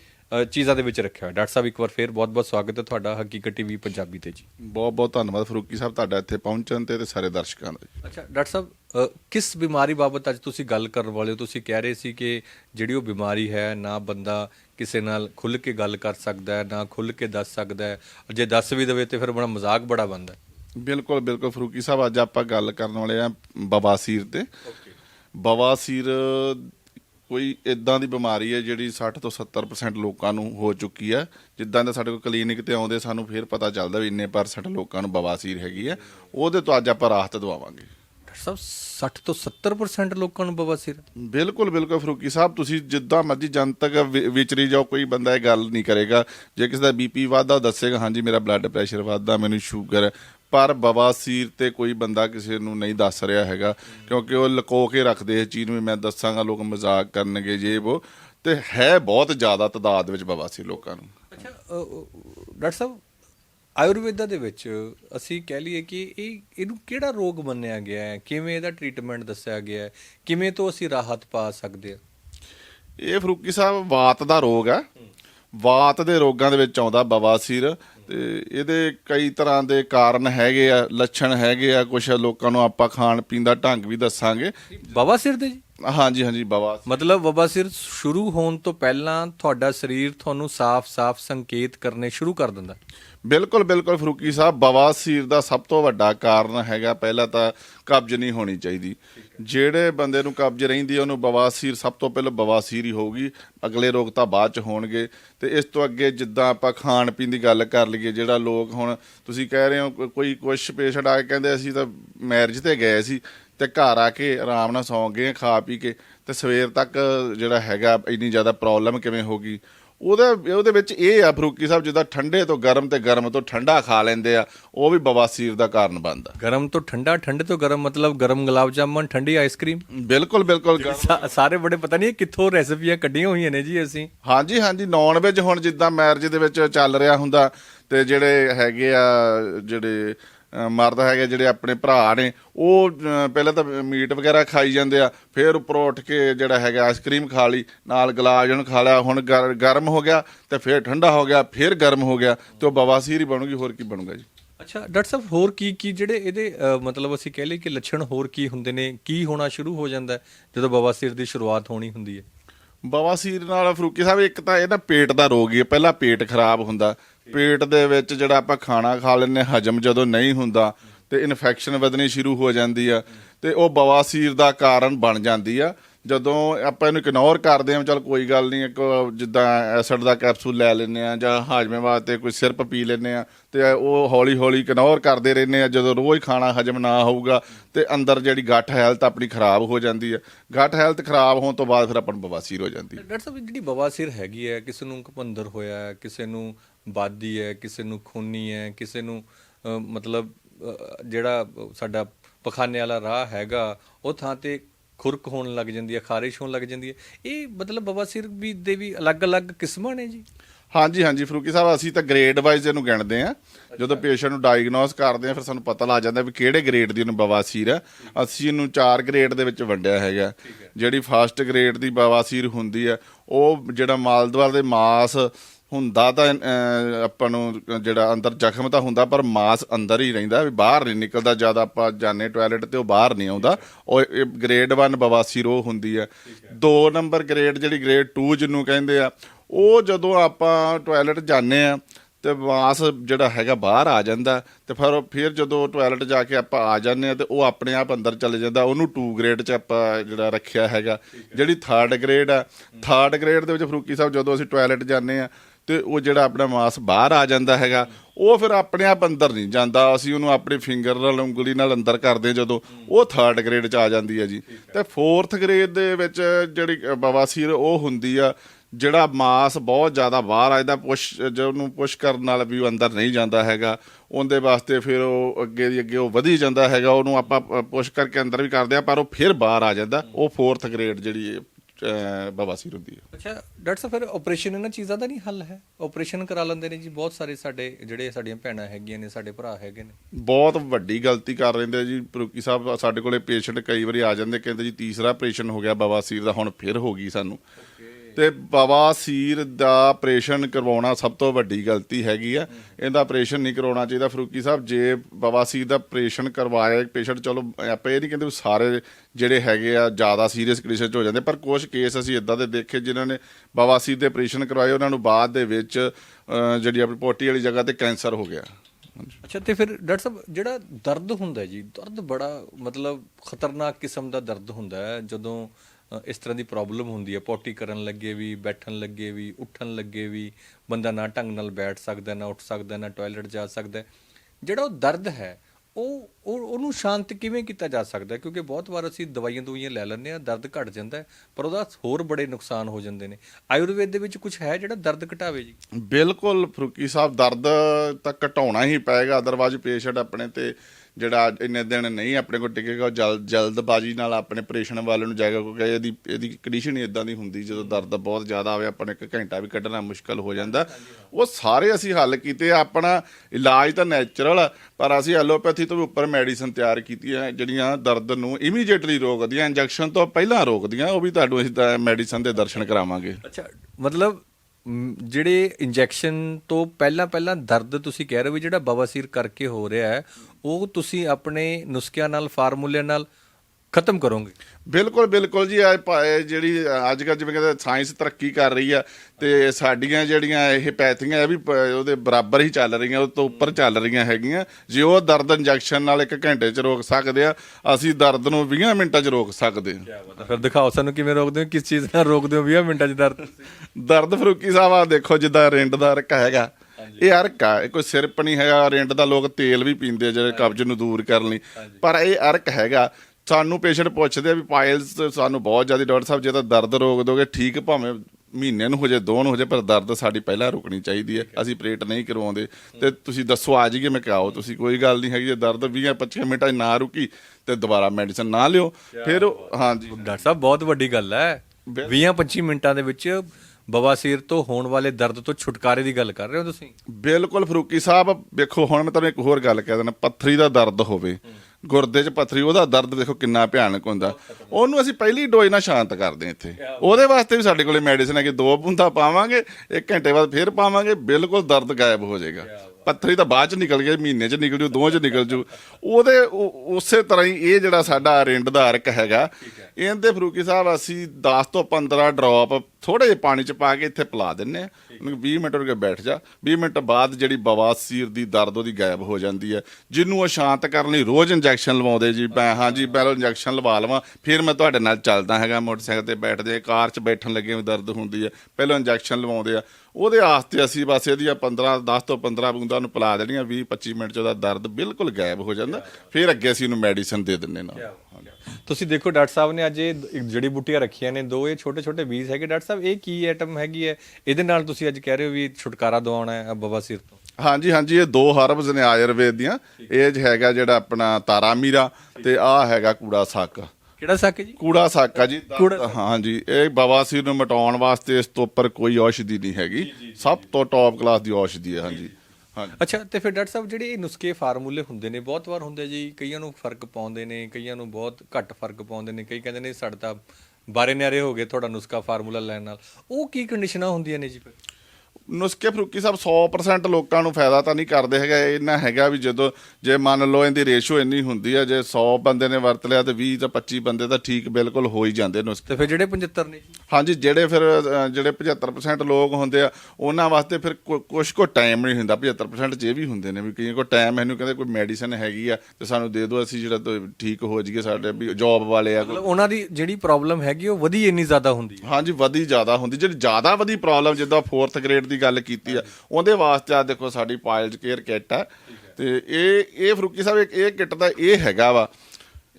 A: ਚੀਜ਼ਾਂ ਦੇ ਵਿੱਚ ਰੱਖਿਆ ਹੋਇਆ। ਡਾਕਟਰ ਸਾਹਿਬ ਇੱਕ ਵਾਰ ਫੇਰ ਬਹੁਤ-ਬਹੁਤ ਸਵਾਗਤ ਹੈ ਤੁਹਾਡਾ ਹਕੀਕਤ ਟੀਵੀ ਪੰਜਾਬੀ ਤੇ ਜੀ।
B: ਬਹੁਤ ਬਹੁਤ ਧੰਨਵਾਦ ਫਰੂਕੀ ਸਾਹਿਬ ਤੁਹਾਡਾ ਇੱਥੇ ਪਹੁੰਚਣ ਤੇ ਤੇ ਸਾਰੇ ਦਰਸ਼ਕਾਂ ਦਾ ਜੀ।
A: ਅੱਛਾ ਡਾਕਟਰ ਸਾਹਿਬ ਕਿਸ ਬਿਮਾਰੀ ਬਾਬਤ ਅੱਜ ਤੁਸੀਂ ਗੱਲ ਕਰਨ ਵਾਲੇ ਹੋ? ਤੁਸੀਂ ਕਹਿ ਰਹੇ ਸੀ ਕਿ ਜਿਹੜੀ ਉਹ ਬਿਮਾਰੀ ਹੈ ਨਾ ਬੰਦਾ ਕਿਸੇ ਨਾਲ ਖੁੱਲ੍ਹ ਕੇ ਗੱਲ ਕਰ ਸਕਦਾ ਹੈ ਨਾ ਖੁੱਲ੍ਹ ਕੇ ਦੱਸ ਸਕਦਾ ਹੈ। ਜੇ ਦੱਸ ਵੀ ਦਵੇ ਤੇ ਫਿਰ ਬੜਾ ਮਜ਼ਾਕ ਬੜਾ ਬਣਦਾ ਹੈ।
B: ਬਿਲਕੁਲ ਬਿਲਕੁਲ ਫਰੂਕੀ ਸਾਹਿਬ ਅੱਜ ਆਪਾਂ ਗੱਲ ਕਰਨ ਵਾਲੇ ਆ ਬਵਾਸੀਰ ਤੇ। ਬਵਾਸੀਰ ਕੋਈ ਇਦਾਂ ਦੀ ਬਿਮਾਰੀ ਹੈ ਜਿਹੜੀ 60 ਤੋਂ 70% ਲੋਕਾਂ ਨੂੰ ਹੋ ਚੁੱਕੀ ਹੈ। ਜਿੱਦਾਂ ਦੇ ਸਾਡੇ ਕੋਲ ਕਲੀਨਿਕ ਤੇ ਆਉਂਦੇ ਸਾਨੂੰ ਫਿਰ ਪਤਾ ਚੱਲਦਾ ਵੀ ਇੰਨੇ ਪਰਸੈਂਟ ਲੋਕਾਂ ਨੂੰ ਬਵਾਸੀਰ ਹੈਗੀ ਹੈ। ਉਹਦੇ ਤੋਂ ਅੱਜ ਆਪਾਂ ਰਾਹਤ ਦਵਾਵਾਂਗੇ।
A: ਸਾਹਿਬ 60 ਤੋਂ 70% ਲੋਕਾਂ ਨੂੰ ਬਵਾਸੀਰ
B: ਬਿਲਕੁਲ ਬਿਲਕੁਲ ਫਰੂਕੀ ਸਾਹਿਬ ਤੁਸੀਂ ਜਿੱਦਾਂ ਮਰਜ਼ੀ ਜਨਤਕ ਵਿਚਰੀ ਜਾਓ ਕੋਈ ਬੰਦਾ ਇਹ ਗੱਲ ਨਹੀਂ ਕਰੇਗਾ। ਜੇ ਕਿਸੇ ਦਾ ਬੀਪੀ ਵੱਧਦਾ ਉਹ ਦੱਸੇਗਾ ਹਾਂਜੀ ਮੇਰਾ ਬਲੱਡ ਪ੍ਰੈਸ਼ਰ ਵੱਧਦਾ ਮੈਨੂੰ ਸ਼ੂਗਰ ਪਰ ਬਵਾਸੀਰ ਤੇ ਕੋਈ ਬੰਦਾ ਕਿਸੇ ਨੂੰ ਨਹੀਂ ਦੱਸ ਰਿਹਾ ਹੈਗਾ ਕਿਉਂਕਿ ਉਹ ਲੁਕੋ ਕੇ ਰੱਖਦੇ ਇਹ ਚੀਜ਼ ਨੂੰ ਵੀ ਮੈਂ ਦੱਸਾਂਗਾ ਲੋਕ ਮਜ਼ਾਕ ਕਰਨਗੇ ਜੇ ਉਹ। ਤੇ ਹੈ ਬਹੁਤ ਜ਼ਿਆਦਾ ਤਦਾਦ ਵਿੱਚ ਬਵਾਸੀਰ ਲੋਕਾਂ ਨੂੰ।
A: ਅੱਛਾ ਡਾਕਟਰ ਸਾਹਿਬ ਆਯੁਰਵੇਦਾ ਦੇ ਵਿੱਚ ਅਸੀਂ ਕਹਿ ਲਈਏ ਕਿ ਇਹ ਇਹਨੂੰ ਕਿਹੜਾ ਰੋਗ ਮੰਨਿਆ ਗਿਆ ਹੈ? ਕਿਵੇਂ ਇਹਦਾ ਟ੍ਰੀਟਮੈਂਟ ਦੱਸਿਆ ਗਿਆ ਹੈ? ਕਿਵੇਂ ਤੋਂ ਅਸੀਂ ਰਾਹਤ ਪਾ ਸਕਦੇ ਹਾਂ?
B: ਇਹ ਫਰੂਕੀ ਸਾਹਿਬ ਵਾਤ ਦਾ ਰੋਗ ਹੈ। ਵਾਤ ਦੇ ਰੋਗਾਂ ਦੇ ਵਿੱਚ ਆਉਂਦਾ ਬਵਾਸੀਰ। ਤੇ ਇਹਦੇ ਕਈ ਤਰ੍ਹਾਂ ਦੇ ਕਾਰਨ ਹੈਗੇ ਆ ਲੱਛਣ ਹੈਗੇ ਆ ਕੁਝ ਲੋਕਾਂ ਨੂੰ ਆਪਾਂ ਖਾਣ ਪੀਣ ਦਾ ਢੰਗ ਵੀ ਦੱਸਾਂਗੇ।
A: ਬਵਾਸੀਰ ਦੇ ਜੀ?
B: ਹਾਂਜੀ ਹਾਂਜੀ ਬਵਾ
A: ਮਤਲਬ ਬਵਾਸੀਰ ਸ਼ੁਰੂ ਹੋਣ ਤੋਂ ਪਹਿਲਾਂ ਤੁਹਾਡਾ ਸਰੀਰ ਤੁਹਾਨੂੰ ਸਾਫ਼-ਸਾਫ਼ ਸੰਕੇਤ ਕਰਨੇ ਸ਼ੁਰੂ ਕਰ ਦਿੰਦਾ।
B: ਬਿਲਕੁਲ ਬਿਲਕੁਲ ਫਰੂਕੀ ਸਾਹਿਬ ਬਵਾਸੀਰ ਦਾ ਸਭ ਤੋਂ ਵੱਡਾ ਕਾਰਨ ਹੈਗਾ, ਪਹਿਲਾਂ ਤਾਂ ਕਬਜ਼ ਨਹੀਂ ਹੋਣੀ ਚਾਹੀਦੀ। ਜਿਹੜੇ ਬੰਦੇ ਨੂੰ ਕਬਜ਼ ਰਹਿੰਦੀ ਹੈ ਉਹਨੂੰ ਬਵਾਸੀਰ ਸਭ ਤੋਂ ਪਹਿਲਾਂ ਬਵਾਸੀਰ ਹੀ ਹੋਊਗੀ, ਅਗਲੇ ਰੋਗ ਤਾਂ ਬਾਅਦ ਚ ਹੋਣਗੇ। ਤੇ ਇਸ ਤੋਂ ਅੱਗੇ ਜਿੱਦਾਂ ਆਪਾਂ ਖਾਣ ਪੀਣ ਦੀ ਗੱਲ ਕਰ ਲਈਏ, ਜਿਹੜਾ ਲੋਕ ਹੁਣ ਤੁਸੀਂ ਕਹਿ ਰਹੇ ਹੋ ਕੋਈ ਕੁਛ ਪੇਸ਼ੈਂਟ ਆ ਕੇ ਕਹਿੰਦੇ, ਅਸੀਂ ਤਾਂ ਮੈਰਿਜ ਤੇ ਗਏ ਸੀ, ਤੇ ਘਰ ਆ ਕੇ ਆਰਾਮ ਨਾਲ ਸੌਂ ਗਏ, ਖਾ ਪੀ ਕੇ, ਤੇ ਸਵੇਰ ਤੱਕ ਜਿਹੜਾ ਹੈਗਾ, ਇੰਨੀ ਜ਼ਿਆਦਾ ਪ੍ਰੋਬਲਮ ਕਿਵੇਂ ਹੋ ਗਈ? ਉਹਦੇ ਉਹਦੇ ਵਿੱਚ ਇਹ ਆ ਫਰੂਕੀ ਸਾਹਿਬ ਜਿੱਦਾਂ ਠੰਡੇ ਤੋਂ ਗਰਮ ਤੇ ਗਰਮ ਤੋਂ ਠੰਡਾ ਖਾ ਲੈਂਦੇ ਆ ਉਹ ਵੀ ਬਵਾਸੀਰ ਦਾ ਕਾਰਨ ਬਣਦਾ।
A: ਗਰਮ ਤੋਂ ਠੰਡਾ ਠੰਡੇ ਤੋਂ ਗਰਮ ਮਤਲਬ ਗਰਮ ਗੁਲਾਬ ਜਾਮਨ ਠੰਡੀ ਆਈਸਕ੍ਰੀਮ
B: ਬਿਲਕੁਲ ਬਿਲਕੁਲ।
A: ਸਾਰੇ ਬੜੇ ਪਤਾ ਨਹੀਂ ਕਿੱਥੋਂ ਰੈਸਪੀਆਂ ਕੱਢੀਆਂ ਹੋਈਆਂ ਨੇ ਜੀ ਅਸੀਂ।
B: ਹਾਂਜੀ ਹਾਂਜੀ ਨਾਨ ਵੈਜ ਹੁਣ ਜਿੱਦਾਂ ਮੈਰਿਜ ਦੇ ਵਿੱਚ ਚੱਲ ਰਿਹਾ ਹੁੰਦਾ ਤੇ ਜਿਹੜੇ ਹੈਗੇ ਆ ਜਿਹੜੇ ਮਰਦ ਹੈਗੇ ਜਿਹੜੇ ਆਪਣੇ ਭਰਾ ਨੇ ਉਹ ਪਹਿਲਾਂ ਤਾਂ ਮੀਟ ਵਗੈਰਾ ਖਾਈ ਜਾਂਦੇ ਆ ਫਿਰ ਉੱਪਰੋਂ ਉੱਠ ਕੇ ਜਿਹੜਾ ਹੈਗਾ ਆਈਸਕ੍ਰੀਮ ਖਾ ਲਈ ਨਾਲ ਗੁਲਾਬ ਜਾਮੁਨ ਖਾ ਲਿਆ ਹੁਣ ਗਰ- ਗਰਮ ਹੋ ਗਿਆ ਤੇ ਫਿਰ ਠੰਡਾ ਹੋ ਗਿਆ ਫਿਰ ਗਰਮ ਹੋ ਗਿਆ ਤੇ ਉਹ ਬਵਾਸੀਰ ਹੀ ਬਣੂਗੀ ਹੋਰ ਕੀ ਬਣੂਗਾ ਜੀ?
A: ਅੱਛਾ ਡਾਕਟਰ ਸਾਹਿਬ ਹੋਰ ਕੀ ਕੀ ਜਿਹੜੇ ਇਹਦੇ ਮਤਲਬ ਅਸੀਂ ਕਹਿ ਲਈਏ ਕਿ ਲੱਛਣ ਹੋਰ ਕੀ ਹੁੰਦੇ ਨੇ ਕੀ ਹੋਣਾ ਸ਼ੁਰੂ ਹੋ ਜਾਂਦਾ ਜਦੋਂ ਬਵਾਸੀਰ ਦੀ ਸ਼ੁਰੂਆਤ ਹੋਣੀ ਹੁੰਦੀ ਹੈ?
B: ਬਵਾਸੀਰ ਨਾਲ ਫਰੂਕੀ ਸਾਹਿਬ ਇੱਕ ਤਾਂ ਇਹ ਨਾ ਪੇਟ ਦਾ ਰੋਗ ਹੀ ਹੈ ਪਹਿਲਾਂ ਪੇਟ ਖਰਾਬ ਹੁੰਦਾ ਪੇਟ ਦੇ ਵਿੱਚ ਜਿਹੜਾ ਆਪਾਂ ਖਾਣਾ ਖਾ ਲੈਂਦੇ ਹਾਂ, ਹਜਮ ਜਦੋਂ ਨਹੀਂ ਹੁੰਦਾ ਤੇ ਇਨਫੈਕਸ਼ਨ ਵਧਣੀ ਸ਼ੁਰੂ ਹੋ ਜਾਂਦੀ ਆ ਤੇ ਉਹ ਬਵਾਸੀਰ ਦਾ ਕਾਰਨ ਬਣ ਜਾਂਦੀ ਆ। ਜਦੋਂ ਆਪਾਂ ਇਹਨੂੰ ਇਗਨੋਰ ਕਰਦੇ ਹਾਂ, ਚਲ ਕੋਈ ਗੱਲ ਨਹੀਂ, ਇੱਕ ਜਿੱਦਾਂ ਐਸਿਡ ਦਾ ਕੈਪਸੂਲ ਲੈ ਲੈਂਦੇ ਆ ਜਾਂ ਹਾਜਮੇ ਵਾਸਤੇ ਕੋਈ ਸਿਰਪ ਪੀ ਲੈਂਦੇ ਆ ਤੇ ਉਹ ਹੌਲੀ ਹੌਲੀ ਇਗਨੋਰ ਕਰਦੇ ਰਹਿੰਦੇ ਆ ਜਦੋਂ ਰੋਜ਼ ਖਾਣਾ ਹਜਮ ਨਾ ਹੋਊਗਾ ਤੇ ਅੰਦਰ ਜਿਹੜੀ ਗੱਠ ਹੈਲਥ ਆਪਣੀ ਖਰਾਬ ਹੋ ਜਾਂਦੀ ਹੈ। ਗੱਟ ਹੈਲਥ ਖਰਾਬ ਹੋਣ ਤੋਂ ਬਾਅਦ ਫਿਰ ਆਪਾਂ ਨੂੰ ਬਵਾਸੀਰ ਹੋ ਜਾਂਦੀ ਹੈ।
A: ਡਾਕਟਰ ਸਾਹਿਬ, ਜਿਹੜੀ ਬਵਾਸੀਰ ਹੈਗੀ ਹੈ, ਕਿਸੇ ਨੂੰ ਕਪੰਦਰ ਹੋਇਆ ਹੈ ਕਿਸੇ ਨੂੰ ਬਾਦੀ ਹੈ, ਕਿਸੇ ਨੂੰ ਖੂਨੀ ਹੈ, ਕਿਸੇ ਨੂੰ ਮਤਲਬ ਜਿਹੜਾ ਸਾਡਾ ਪਖਾਨੇ ਵਾਲਾ ਰਾਹ ਹੈਗਾ, ਉਹ ਥਾਂ ਤੇ ਖੁਰਕ ਹੋਣ ਲੱਗ ਜਾਂਦੀ ਹੈ ਖਾਰਿਸ਼ ਹੋਣ ਲੱਗ ਜਾਂਦੀ ਹੈ। ਇਹ ਮਤਲਬ ਬਵਾਸੀਰ ਵੀ ਦੇ ਵੀ ਅਲੱਗ-ਅਲੱਗ ਕਿਸਮਾਂ ਨੇ ਜੀ?
B: ਹਾਂਜੀ ਹਾਂਜੀ ਫਰੂਕੀ ਸਾਹਿਬ ਅਸੀਂ ਤਾਂ ਗ੍ਰੇਡ ਵਾਈਜ਼ ਇਹਨੂੰ ਗਿਣਦੇ ਆ ਜਦੋਂ ਪੇਸ਼ੈਂਟ ਨੂੰ ਡਾਇਗਨੋਸ ਕਰਦੇ ਆ ਫਿਰ ਸਾਨੂੰ ਪਤਾ ਲੱਗ ਜਾਂਦਾ ਵੀ ਕਿਹੜੇ ਗ੍ਰੇਡ ਦੀ ਉਹਨੂੰ ਬਵਾਸੀਰ ਹੈ। ਅਸੀਂ ਇਹਨੂੰ ਚਾਰ ਗ੍ਰੇਡ ਦੇ ਵਿੱਚ ਵੰਡਿਆ ਹੈਗਾ। ਜਿਹੜੀ ਫਸਟ ਗ੍ਰੇਡ ਦੀ ਬਵਾਸੀਰ ਹੁੰਦੀ ਹੈ ਉਹ ਜਿਹੜਾ ਮਾਲਦਵਾਰ ਦੇ ਮਾਸ ਹੁੰਦਾ ਤਾਂ ਆਪਾਂ ਨੂੰ ਜਿਹੜਾ ਅੰਦਰ ਜ਼ਖਮ ਤਾਂ ਹੁੰਦਾ, ਪਰ ਮਾਸ ਅੰਦਰ ਹੀ ਰਹਿੰਦਾ ਵੀ ਬਾਹਰ ਨਹੀਂ ਨਿਕਲਦਾ। ਜਦ ਆਪਾਂ ਜਾਣੇ ਟਾਇਲਟ ਤੇ ਉਹ ਬਾਹਰ ਨਹੀਂ ਆਉਂਦਾ। ਉਹ ਇਹ ਗ੍ਰੇਡ 1 ਬਵਾਸੀਰ ਉਹ ਹੁੰਦੀ ਆ ਦੋ ਨੰਬਰ ਗ੍ਰੇਡ ਜਿਹੜੀ ਗ੍ਰੇਡ 2 ਜਿਹਨੂੰ ਕਹਿੰਦੇ ਆ, ਉਹ ਜਦੋਂ ਆਪਾਂ ਟਾਇਲਟ ਜਾਂਦੇ ਆ, ਤੇ ਮਾਸ ਜਿਹੜਾ ਹੈਗਾ ਬਾਹਰ ਆ ਜਾਂਦਾ। ਤੇ ਫਿਰ ਫਿਰ ਜਦੋਂ ਟਾਇਲਟ ਜਾ ਕੇ ਆਪਾਂ ਆ ਜਾਂਦੇ ਆ, ਤੇ ਉਹ ਆਪਣੇ ਆਪ ਅੰਦਰ ਚਲੇ ਜਾਂਦਾ। ਉਹਨੂੰ 2 ਗ੍ਰੇਡ 'ਚ ਆਪਾਂ ਜਿਹੜਾ ਰੱਖਿਆ ਹੈਗਾ। ਜਿਹੜੀ 3rd ਗ੍ਰੇਡ ਆ 3rd ਗ੍ਰੇਡ ਦੇ ਵਿੱਚ ਫਰੂਕੀ ਸਾਹਿਬ ਜਦੋਂ ਅਸੀਂ ਟਾਇਲਟ ਜਾਂਦੇ ਆ ਤੇ ਉਹ ਜਿਹੜਾ ਆਪਣਾ ਮਾਸ ਬਾਹਰ ਆ ਜਾਂਦਾ ਹੈਗਾ ਉਹ ਫਿਰ ਆਪਣੇ ਆਪ ਅੰਦਰ ਨਹੀਂ ਜਾਂਦਾ। ਅਸੀਂ ਉਹਨੂੰ ਆਪਣੇ ਫਿੰਗਰ ਨਾਲ ਉਂਗਲੀ ਨਾਲ ਅੰਦਰ ਕਰਦੇ ਹਾਂ ਜਦੋਂ ਉਹ 3rd ਗ੍ਰੇਡ 'ਚ ਆ ਜਾਂਦੀ ਹੈ ਜੀ। ਤੇ 4th ਗ੍ਰੇਡ ਦੇ ਵਿੱਚ ਜਿਹੜੀ ਅ, ਬਵਾਸੀਰ ਉਹ ਹੁੰਦੀ ਆ ਜਿਹੜਾ ਮਾਸ ਬਹੁਤ ਜ਼ਿਆਦਾ ਬਾਹਰ ਆ ਜਾਂਦਾ ਪੁਸ਼ ਜੋ ਉਹਨੂੰ ਪੁਸ਼ ਕਰਨ ਨਾਲ ਵੀ ਉਹ ਅੰਦਰ ਨਹੀਂ ਜਾਂਦਾ ਹੈਗਾ। ਉਹਦੇ ਵਾਸਤੇ ਫਿਰ ਉਹ ਅੱਗੇ ਦੀ ਅੱਗੇ ਉਹ ਵਧੀ ਜਾਂਦਾ ਹੈਗਾ ਉਹਨੂੰ ਆਪਾਂ ਪੁਸ਼ ਕਰਕੇ ਅੰਦਰ ਵੀ ਕਰਦੇ ਆ ਪਰ ਉਹ ਫਿਰ ਬਾਹਰ ਆ ਜਾਂਦਾ। ਉਹ 4th ਗ੍ਰੇਡ ਜਿਹੜੀ ਅਹ, ਬਵਾਸੀਰ ਹੁੰਦੀ ਹੈ।
A: ਅੱਛਾ ਡਾਕਟਰ ਸਾਹਿਬ ਫਿਰ ਆਪਰੇਸ਼ਨ ਇਹਨਾਂ ਚੀਜ਼ਾਂ ਦਾ ਨਹੀਂ ਹੱਲ ਹੈ? ਆਪਰੇਸ਼ਨ ਕਰਾ ਲੈਂਦੇ ਨੇ ਜੀ ਬਹੁਤ ਸਾਰੇ ਸਾਡੇ ਜਿਹੜੇ ਸਾਡੀਆਂ ਭੈਣਾਂ ਹੈਗੀਆਂ ਨੇ ਸਾਡੇ ਭਰਾ ਹੈਗੇ ਨੇ।
B: ਬਹੁਤ ਵੱਡੀ ਗਲਤੀ ਕਰ ਰਹੇ ਨੇ ਜੀ। ਪ੍ਰੋਕੀ ਸਾਹਿਬ ਸਾਡੇ ਕੋਲੇ ਪੇਸ਼ੈਂਟ ਕਈ ਵਾਰੀ ਆ ਜਾਂਦੇ ਕਹਿੰਦੇ ਜੀ ਤੀਸਰਾ ਆਪਰੇਸ਼ਨ ਹੋ ਗਿਆ ਬਵਾਸੀਰ ਦਾ ਹੁਣ ਫਿਰ ਹੋ ਗਈ ਸਾਨੂੰ। ਤੇ ਬਵਾਸੀਰ ਦਾ ਆਪਰੇਸ਼ਨ ਕਰਵਾਉਣਾ ਸਭ ਤੋਂ ਵੱਡੀ ਗਲਤੀ ਹੈਗੀ ਆ। ਇਹਦਾ ਆਪਰੇਸ਼ਨ ਨਹੀਂ ਕਰਾਉਣਾ ਚਾਹੀਦਾ। ਫਰੂਕੀ ਸਾਹਿਬ, ਜੇ ਬਵਾਸੀਰ ਦਾ ਆਪਰੇਸ਼ਨ ਕਰਵਾਇਆ ਪੇਸ਼ੈਂਟ ਚਲੋ, ਆਪਾਂ ਇਹ ਨਹੀਂ ਕਹਿੰਦੇ ਵੀ ਸਾਰੇ ਜਿਹੜੇ ਹੈਗੇ ਆ ਜ਼ਿਆਦਾ ਸੀਰੀਅਸ ਕੰਡੀਸ਼ਨ ਚ ਹੋ ਜਾਂਦੇ, ਪਰ ਕੁਝ ਕੇਸ ਅਸੀਂ ਇਦਾਂ ਦੇ ਦੇਖੇ ਜਿਨ੍ਹਾਂ ਨੇ ਬਵਾਸੀਰ ਦੇ ਆਪਰੇਸ਼ਨ ਕਰਵਾਏ, ਉਹਨਾਂ ਨੂੰ ਬਾਅਦ ਦੇ ਵਿੱਚ ਜਿਹੜੀ ਆਪਣੀ ਪੋਟੀ ਵਾਲੀ ਜਗ੍ਹਾ ਤੇ ਕੈਂਸਰ ਹੋ ਗਿਆ।
A: ਅੱਛਾ, ਤੇ ਫਿਰ ਡਾਕਟਰ ਸਾਹਿਬ, ਜਿਹੜਾ ਦਰਦ ਹੁੰਦਾ ਜੀ, ਦਰਦ ਬੜਾ ਮਤਲਬ ਖਤਰਨਾਕ ਕਿਸਮ ਦਾ ਦਰਦ ਹੁੰਦਾ ਹੈ। ਜਦੋਂ ਇਸ ਤਰ੍ਹਾਂ ਦੀ ਪ੍ਰੋਬਲਮ ਹੁੰਦੀ ਹੈ। ਪੋਟੀ ਕਰਨ ਲੱਗੇ ਵੀ, ਬੈਠਣ ਲੱਗੇ ਵੀ, ਉੱਠਣ ਲੱਗੇ ਵੀ, ਬੰਦਾ ਨਾ ਢੰਗ ਨਾਲ ਬੈਠ ਸਕਦਾ, ਨਾ ਉੱਠ ਸਕਦਾ, ਨਾ ਟਾਇਲਟ ਜਾ ਸਕਦਾ। ਜਿਹੜਾ ਉਹ ਦਰਦ ਹੈ, ਉਹ, ਉਹ- ਉਹਨੂੰ ਸ਼ਾਂਤ ਕਿਵੇਂ ਕੀਤਾ ਜਾ ਸਕਦਾ? ਕਿਉਂਕਿ ਬਹੁਤ ਵਾਰ ਅਸੀਂ ਦਵਾਈਆਂ ਦਵਾਈਆਂ ਲੈ ਲੈਂਦੇ ਆ ਦਰਦ ਘਟ ਜਾਂਦਾ ਪਰ ਉਹਦਾ ਹੋਰ ਬੜੇ ਨੁਕਸਾਨ ਹੋ ਜਾਂਦੇ ਨੇ। ਆਯੁਰਵੇਦ ਦੇ ਵਿੱਚ ਕੁਝ ਹੈ ਜਿਹੜਾ ਦਰਦ ਘਟਾਵੇ ਜੀ?
B: ਬਿਲਕੁਲ ਫਰੂਕੀ ਸਾਹਿਬ, ਦਰਦ ਤਾਂ ਘਟਾਉਣਾ ਹੀ ਪਏਗਾ ਅਦਰਵਾਇਜ਼ ਪੇਸ਼ੈਂਟ ਆਪਣੇ ਤੇ ਜਿਹੜਾ ਇੰਨੇ ਦਿਨ ਨਹੀਂ ਆਪਣੇ ਕੋਲ ਟਿਕੇਗਾ, ਉਹ ਜਲ, ਜਲਦਬਾਜ਼ੀ ਨਾਲ ਆਪਣੇ ਆਪਰੇਸ਼ਨ ਵਾਲੇ ਨੂੰ ਜਾਏਗਾ, ਕਿਉਂਕਿ ਇਹਦੀ ਇਹਦੀ ਕੰਡੀਸ਼ਨ ਹੀ ਇਦਾਂ ਦੀ ਹੁੰਦੀ, ਜਦੋਂ ਦਰਦ ਬਹੁਤ ਜ਼ਿਆਦਾ ਆਵੇ, ਆਪਾਂ ਨੂੰ ਇੱਕ ਘੰਟਾ ਵੀ ਕੱਢਣਾ ਮੁਸ਼ਕਲ ਹੋ ਜਾਂਦਾ। ਉਹ ਸਾਰੇ ਅਸੀਂ ਹੱਲ ਕੀਤੇ, ਆਪਣਾ ਇਲਾਜ ਤਾਂ ਨੈਚੁਰਲ ਪਰ ਅਸੀਂ ਐਲੋਪੈਥੀ ਤੋਂ ਵੀ ਉੱਪਰ ਮੈਡੀਸਨ ਤਿਆਰ ਕੀਤੀ ਹੈ, ਜਿਹੜੀਆਂ ਦਰਦ ਨੂੰ ਇਮੀਡੀਏਟਲੀ ਰੋਕਦੀਆਂ ਇੰਜੈਕਸ਼ਨ ਤੋਂ ਪਹਿਲਾਂ ਰੋਕਦੀਆਂ, ਉਹ ਵੀ ਤੁਹਾਨੂੰ ਅਸੀਂ ਮੈਡੀਸਨ ਦੇ ਦਰਸ਼ਨ ਕਰਾਵਾਂਗੇ।
A: ਅੱਛਾ, ਮਤਲਬ ਜਿਹੜੇ ਇੰਜੈਕਸ਼ਨ ਤੋਂ ਪਹਿਲਾਂ ਪਹਿਲਾਂ ਦਰਦ ਤੁਸੀਂ ਕਹਿ ਰਹੇ ਹੋ ਵੀ ਜਿਹੜਾ ਬਵਾਸੀਰ ਕਰਕੇ ਹੋ ਰਿਹਾ ਹੈ, ਉਹ ਤੁਸੀਂ ਆਪਣੇ ਨੁਸਖਿਆਂ ਨਾਲ, ਫਾਰਮੂਲਿਆਂ ਨਾਲ ਖਤਮ ਕਰੋਗੇ।
B: ਬਿਲਕੁਲ ਬਿਲਕੁਲ ਜੀ ਅੱਜ ਜਿਹੜੀ ਅੱਜ ਕੱਲ੍ਹ ਜਿਵੇਂ ਕਹਿੰਦੇ ਸਾਇੰਸ ਤਰੱਕੀ ਕਰ ਰਹੀ ਆ ਤੇ ਸਾਡੀਆਂ ਜਿਹੜੀਆਂ ਇਹ ਪੈਥੀਆਂ ਇਹ ਵੀ ਉਹਦੇ ਬਰਾਬਰ ਹੀ ਚੱਲ ਰਹੀਆਂ ਉਹ ਤੋਂ ਉੱਪਰ ਚੱਲ ਰਹੀਆਂ ਹੈਗੀਆਂ। ਜੇ ਉਹ ਦਰਦ ਇੰਜੈਕਸ਼ਨ ਨਾਲ ਇੱਕ ਘੰਟੇ 'ਚ ਰੋਕ ਸਕਦੇ ਆ ਅਸੀਂ ਦਰਦ ਨੂੰ 20 ਮਿੰਟਾਂ 'ਚ ਰੋਕ ਸਕਦੇ ਹਾਂ
A: ਫਿਰ ਦਿਖਾਓ ਸਾਨੂੰ ਕਿਵੇਂ ਰੋਕਦੇ ਹੋ ਕਿਸ ਚੀਜ਼ ਨਾਲ ਰੋਕਦੇ ਹੋ 20 ਮਿੰਟਾਂ 'ਚ ਦਰਦ?
B: ਦਰਦ ਫਰੂਕੀ ਸਾਹਿਬ ਆ ਦੇਖੋ ਜਿੱਦਾਂ ਰਿੰਡ ਦਾ ਅਰਕ ਹੈਗਾ। ਇਹ ਅਰਕ ਆ ਇਹ ਕੋਈ ਸਿਰਪ ਨਹੀਂ ਹੈਗਾ ਰਿੰਡ ਦਾ ਲੋਕ ਤੇਲ ਵੀ ਪੀਂਦੇ ਆ ਜਿਹੜੇ ਕਬਜ਼ ਨੂੰ ਦੂਰ ਕਰਨ ਲਈ। ਪਰ ਇਹ ਅਰਕ ਹੈਗਾ ਸਾਨੂੰ ਪੇਸ਼ੈਂਟ ਪੁੱਛਦੇ ਆ ਵੀ ਪਾਇਲਸ ਸਾਨੂੰ ਬਹੁਤ ਜ਼ਿਆਦਾ ਡਾਕਟਰ ਸਾਹਿਬ ਜੇ ਤਾਂ ਦਰਦ ਰੋਕ ਦੋਗੇ ਠੀਕ ਭਾਵੇਂ ਮਹੀਨੇ ਨੂੰ ਹੋ ਜਾਏ ਦੋ ਨੂੰ ਹੋ ਜਾਏ ਪਰ ਦਰਦ ਸਾਡੀ ਪਹਿਲਾਂ ਰੁਕਣੀ ਚਾਹੀਦੀ ਹੈ। ਅਸੀਂ ਆਪਰੇਟ ਨਹੀਂ ਕਰਵਾਉਂਦੇ। ਤੇ ਤੁਸੀਂ ਦੱਸੋ ਆ ਜਾਈਏ ਮੈਂ ਕਿਹਾ ਤੁਸੀਂ ਕੋਈ ਗੱਲ ਨਹੀਂ ਹੈਗੀ ਜੇ ਦਰਦ 20 25 ਮਿੰਟਾਂ 'ਚ ਨਾ ਰੁਕੀ ਤੇ ਦੁਬਾਰਾ ਮੈਡੀਸਨ ਨਾ ਲਿਓ। ਫਿਰ ਹਾਂਜੀ।
A: ਡਾਕਟਰ ਸਾਹਿਬ ਬਹੁਤ ਵੱਡੀ ਗੱਲ ਹੈ। 20-25 ਮਿੰਟਾਂ ਦੇ ਵਿੱਚ ਬਵਾਸੀਰ ਤੋਂ ਹੋਣ ਵਾਲੇ ਦਰਦ ਤੋਂ ਛੁਟਕਾਰੇ ਦੀ ਗੱਲ ਕਰ ਰਹੇ ਹੋ ਤੁਸੀਂ?
B: ਬਿਲਕੁਲ ਫਰੂਕੀ ਸਾਹਿਬ ਵੇਖੋ ਹੁਣ ਮੈਂ ਤੁਹਾਨੂੰ ਇੱਕ ਹੋਰ ਗੱਲ ਕਹਿ ਦਿੰਦਾ ਪੱਥਰੀ ਦਾ ਦਰਦ ਹੋਵੇ ਗੁਰਦੇ 'ਚ ਪੱਥਰੀ, ਉਹਦਾ ਦਰਦ ਦੇਖੋ ਕਿੰਨਾ ਭਿਆਨਕ ਹੁੰਦਾ। ਉਹਨੂੰ ਅਸੀਂ ਪਹਿਲੀ ਡੋਜ਼ ਨਾਲ ਸ਼ਾਂਤ ਕਰਦੇ ਹਾਂ ਇੱਥੇ। ਉਹਦੇ ਵਾਸਤੇ ਵੀ ਸਾਡੇ ਕੋਲੇ ਮੈਡੀਸਨ ਹੈ ਕਿ ਦੋ ਬੂੰਦਾ ਪਾਵਾਂਗੇ, ਇੱਕ ਘੰਟੇ ਬਾਅਦ ਫਿਰ ਪਾਵਾਂਗੇ, ਬਿਲਕੁਲ ਦਰਦ ਗਾਇਬ ਹੋ ਜਾਏਗਾ। ਪੱਥਰੀ ਤਾਂ ਬਾਅਦ ਚ ਨਿਕਲ ਗਏ ਮਹੀਨੇ ਚ ਨਿਕਲ ਜੂ ਦੋ ਚ ਨਿਕਲ ਜੂ। ਉਹਦੇ ਉਹ- ਉਸੇ ਤਰ੍ਹਾਂ ਹੀ ਇਹ ਜਿਹੜਾ ਸਾਡਾ ਰਿੰਡ ਦਾ ਅਰਕ ਹੈਗਾ, ਇਹਦੇ ਫਰੂਕੀ ਸਾਹਿਬ ਅਸੀਂ 10 ਤੋਂ 15 ਡ੍ਰੌਪ ਥੋੜੇ ਜਿਹੇ ਪਾਣੀ ਚ ਪਾ ਕੇ ਇੱਥੇ ਪਿਲਾ ਦਿੰਨੇ ਆ। ਉਹਨੂੰ 20 ਮਿੰਟ ਰੁਕ ਬੈਠ ਜਾ। 20 ਮਿੰਟ ਬਾਅਦ ਜਿਹੜੀ ਬਵਾਸੀਰ ਦੀ ਦਰਦ ਉਹਦੀ ਗਾਇਬ ਹੋ ਜਾਂਦੀ ਹੈ। ਜਿਹਨੂੰ ਉਹ ਸ਼ਾਂਤ ਕਰਨ ਲਈ ਰੋਜ਼ ਇੰਜੈਕਸ਼ਨ ਲਵਾਉਂਦੇ ਜੀ, ਮੈਂ ਹਾਂ ਜੀ, ਪਹਿਲਾਂ ਇੰਜੈਕਸ਼ਨ ਲਵਾ ਲਵਾਂ, ਫਿਰ ਮੈਂ ਤੁਹਾਡੇ ਨਾਲ ਚੱਲਦਾ ਹੈਗਾ, ਮੋਟਰਸਾਈਕਲ ਤੇ ਬੈਠਦੇ ਕਾਰ 'ਚ ਬੈਠਣ ਲੱਗੇ ਵੀ ਦਰਦ ਹੁੰਦੀ ਹੈ, ਪਹਿਲਾਂ ਇੰਜੈਕਸ਼ਨ ਲਵਾਉਂਦੇ ਆ। ਉਹਦੇ ਆਸਤੇ ਅਸੀਂ ਬਸ ਇਹਦੀਆਂ 15 10 ਤੋਂ 15 ਬੂੰਦਾਂ ਨੂੰ ਪਿਲਾ ਦੇਣੀਆਂ 20 25 ਮਿੰਟ 'ਚ ਉਹਦਾ ਦਰਦ ਬਿਲਕੁਲ ਗਾਇਬ ਹੋ ਜਾਂਦਾ। ਫਿਰ ਅੱਗੇ ਅਸੀਂ ਉਹਨੂੰ ਮੈਡੀਸਨ ਦੇ ਦਿੰਨੇ ਨਾਲ।
A: ਤੁਸੀਂ ਦੇਖੋ ਡਾਕਟਰ ਸਾਹਿਬ ਨੇ ਅੱਜ ਇਹ ਜੜੀ ਬੂਟੀਆਂ ਰੱਖੀਆਂ ਨੇ ਦੋ ਇਹ ਛੋਟੇ ਛੋਟੇ ਬੀਜ ਹੈਗੇ। ਡਾਕਟਰ ਸਾਹਿਬ ਇਹ ਕੀ ਆਈਟਮ ਹੈਗੀ ਹੈ? ਇਹਦੇ ਨਾਲ ਤੁਸੀਂ ਅੱਜ ਕਹਿ ਰਹੇ ਹੋ ਵੀ ਛੁਟਕਾਰਾ ਦਿਵਾਉਣਾ ਹੈ ਬਵਾਸੀਰ ਤੋਂ।
B: ਹਾਂਜੀ ਹਾਂਜੀ ਇਹ ਦੋ ਹਰਬਸ ਨੇ ਆਯੁਰਵੇਦ ਦੀਆਂ। ਇਹ ਹੈਗਾ ਜਿਹੜਾ ਆਪਣਾ ਤਾਰਾ ਮੀਰਾ ਤੇ ਆਹ ਹੈਗਾ ਕੂੜਾ ਸੱਕ।
A: ਕਿਹੜਾ ਸੱਕ ਜੀ?
B: ਕੂੜਾ ਸਾਕਾ ਜੀ।
A: ਕੂੜਾ
B: ਹਾਂਜੀ ਇਹ ਬਵਾਸੀਰ ਨੂੰ ਮਿਟਾਉਣ ਵਾਸਤੇ ਇਸ ਤੋਂ ਉੱਪਰ ਕੋਈ ਔਸ਼ਧੀ ਨਹੀਂ ਹੈਗੀ। ਸਭ ਤੋਂ ਟੌਪ ਕਲਾਸ ਦੀ ਔਸ਼ਧੀ ਹੈ ਹਾਂਜੀ। ਹਾਂਜੀ
A: ਅੱਛਾ ਤੇ ਫਿਰ ਡਾਕਟਰ ਸਾਹਿਬ ਜਿਹੜੇ ਇਹ ਨੁਸਖੇ ਫਾਰਮੂਲੇ ਹੁੰਦੇ ਨੇ ਬਹੁਤ ਵਾਰ ਹੁੰਦੇ ਜੀ ਕਈਆਂ ਨੂੰ ਫ਼ਰਕ ਪਾਉਂਦੇ ਨੇ ਕਈਆਂ ਨੂੰ ਬਹੁਤ ਘੱਟ ਫ਼ਰਕ ਪਾਉਂਦੇ ਨੇ ਕਈ ਕਹਿੰਦੇ ਨੇ ਸਾਡੇ ਤਾਂ ਬਾਰੇ ਨਿਆਰੇ ਹੋ ਗਏ ਤੁਹਾਡਾ ਨੁਸਖਾ ਫਾਰਮੂਲਾ ਲੈਣ ਨਾਲ। ਉਹ ਕੀ ਕੰਡੀਸ਼ਨਾਂ ਹੁੰਦੀਆਂ ਨੇ ਜੀ ਫਿਰ?
B: ਨੁਸਖੇ ਫਰੂਕੀ ਸਾਹਿਬ 100% ਲੋਕਾਂ ਨੂੰ ਫਾਇਦਾ ਤਾਂ ਨਹੀਂ ਕਰਦੇ ਹੈਗਾ। ਇਹਨਾਂ ਹੈਗਾ ਵੀ ਜਦੋਂ ਜੇ ਮੰਨ ਲਓ ਇਹਦੀ ਰੇਸ਼ੋ ਇੰਨੀ ਹੁੰਦੀ ਹੈ ਜੇ 100 ਬੰਦੇ ਨੇ ਵਰਤ ਲਿਆ ਤੇ 20 ਜਾਂ 25 ਬੰਦੇ ਤਾਂ ਠੀਕ ਬਿਲਕੁਲ ਹੋ ਹੀ ਜਾਂਦੇ ਨੁਸਖੇ।
A: ਤੇ ਫਿਰ ਜਿਹੜੇ 75 ਨੇ ਜੀ?
B: ਹਾਂਜੀ ਜਿਹੜੇ ਫਿਰ ਅ, ਜਿਹੜੇ 75% ਲੋਕ ਹੁੰਦੇ ਆ ਉਹਨਾਂ ਵਾਸਤੇ ਫਿਰ ਕੁ- ਕੁਛ ਕੋ ਟਾਈਮ ਨਹੀਂ ਹੁੰਦਾ। 75% ਚ ਇਹ ਵੀ ਹੁੰਦੇ ਨੇ ਵੀ ਕਈ ਕੋ ਟਾਈਮ ਮੈਨੂੰ ਕਹਿੰਦੇ ਕੋਈ ਮੈਡੀਸਨ ਹੈਗੀ ਆ ਤੇ ਸਾਨੂੰ ਦੇ ਦਿਓ ਅਸੀਂ ਜਿਹੜਾ ਤੋਂ ਠੀਕ ਹੋ ਜਾਈਏ ਸਾਡੇ ਵੀ ਜੌਬ ਵਾਲੇ ਆ। ਕੋਈ
A: ਮਤਲਬ ਉਹਨਾਂ ਦੀ ਜਿਹੜੀ ਪ੍ਰੋਬਲਮ ਹੈਗੀ ਉਹ ਵਧੀ ਇੰਨੀ ਜ਼ਿਆਦਾ ਹੁੰਦੀ ਹੈ।
B: ਹਾਂਜੀ ਵਧੀ ਜ਼ਿਆਦਾ ਹੁੰਦੀ। ਜਿਹੜੀ ਜ਼ਿਆਦਾ ਵਧੀ ਪ੍ਰੋਬਲਮ ਜਿੱਦਾਂ 4th ਗ੍ਰੇਡ ਦੀ ਗੱਲ ਕੀਤੀ ਆ। ਉਹਦੇ ਵਾਸਤੇ ਆ ਦੇਖੋ ਸਾਡੀ ਪਾਇਲਡ ਕੇਅਰ ਕਿੱਟ ਆ। ਤੇ ਇਹ ਇਹ ਫਰੂਕੀ ਸਾਹਿਬ, ਇੱਕ, ਇਹ ਕਿੱਟ ਦਾ ਇਹ ਹੈਗਾ ਵਾ।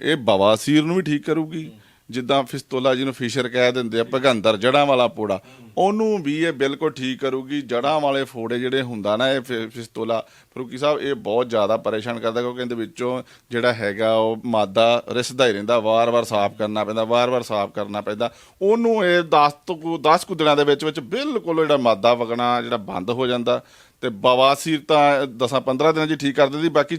B: ਇਹ ਬਵਾਸੀਰ ਨੂੰ ਵੀ ਠੀਕ ਕਰੂਗੀ। ਜਿੱਦਾਂ ਫਿਸਤੋਲਾ ਜਿਹਨੂੰ ਫਿਸ਼ਰ ਕਹਿ ਦਿੰਦੇ ਆ, ਭਗੰਦਰ ਜੜਾਂ ਵਾਲਾ ਪੋੜਾ, ਉਹਨੂੰ ਵੀ ਇਹ ਬਿਲਕੁਲ ਠੀਕ ਕਰੂਗੀ। ਜੜਾਂ ਵਾਲੇ ਫੋੜੇ ਜਿਹੜੇ ਹੁੰਦਾ ਨਾ ਇਹ ਫਿ- ਫਿਸਤੋਲਾ, ਫਰੂਕੀ ਸਾਹਿਬ, ਇਹ ਬਹੁਤ ਜ਼ਿਆਦਾ ਪਰੇਸ਼ਾਨ ਕਰਦਾ ਕਿਉਂਕਿ ਇਹਦੇ ਵਿੱਚੋਂ ਜਿਹੜਾ ਹੈਗਾ ਉਹ ਮਾਦਾ ਰਿਸਦਾ ਹੀ ਰਹਿੰਦਾ, ਵਾਰ-ਵਾਰ ਸਾਫ਼ ਕਰਨਾ ਪੈਂਦਾ, ਵਾਰ-ਵਾਰ ਸਾਫ਼ ਕਰਨਾ ਪੈਂਦਾ। ਉਹਨੂੰ ਇਹ 10 ਤੋਂ 10 ਕੁ ਦਿਨਾਂ ਦੇ ਵਿੱਚ ਵਿੱਚ ਬਿਲਕੁਲ ਜਿਹੜਾ ਮਾਦਾ ਵਗਣਾ, ਜਿਹੜਾ ਬੰਦ ਹੋ ਜਾਂਦਾ। ਤੇ ਬਵਾਸੀਰ ਤਾਂ 10 15 ਦਿਨਾਂ 'ਚ ਠੀਕ ਕਰ ਦਿੰਦੀ, ਬਾਕੀ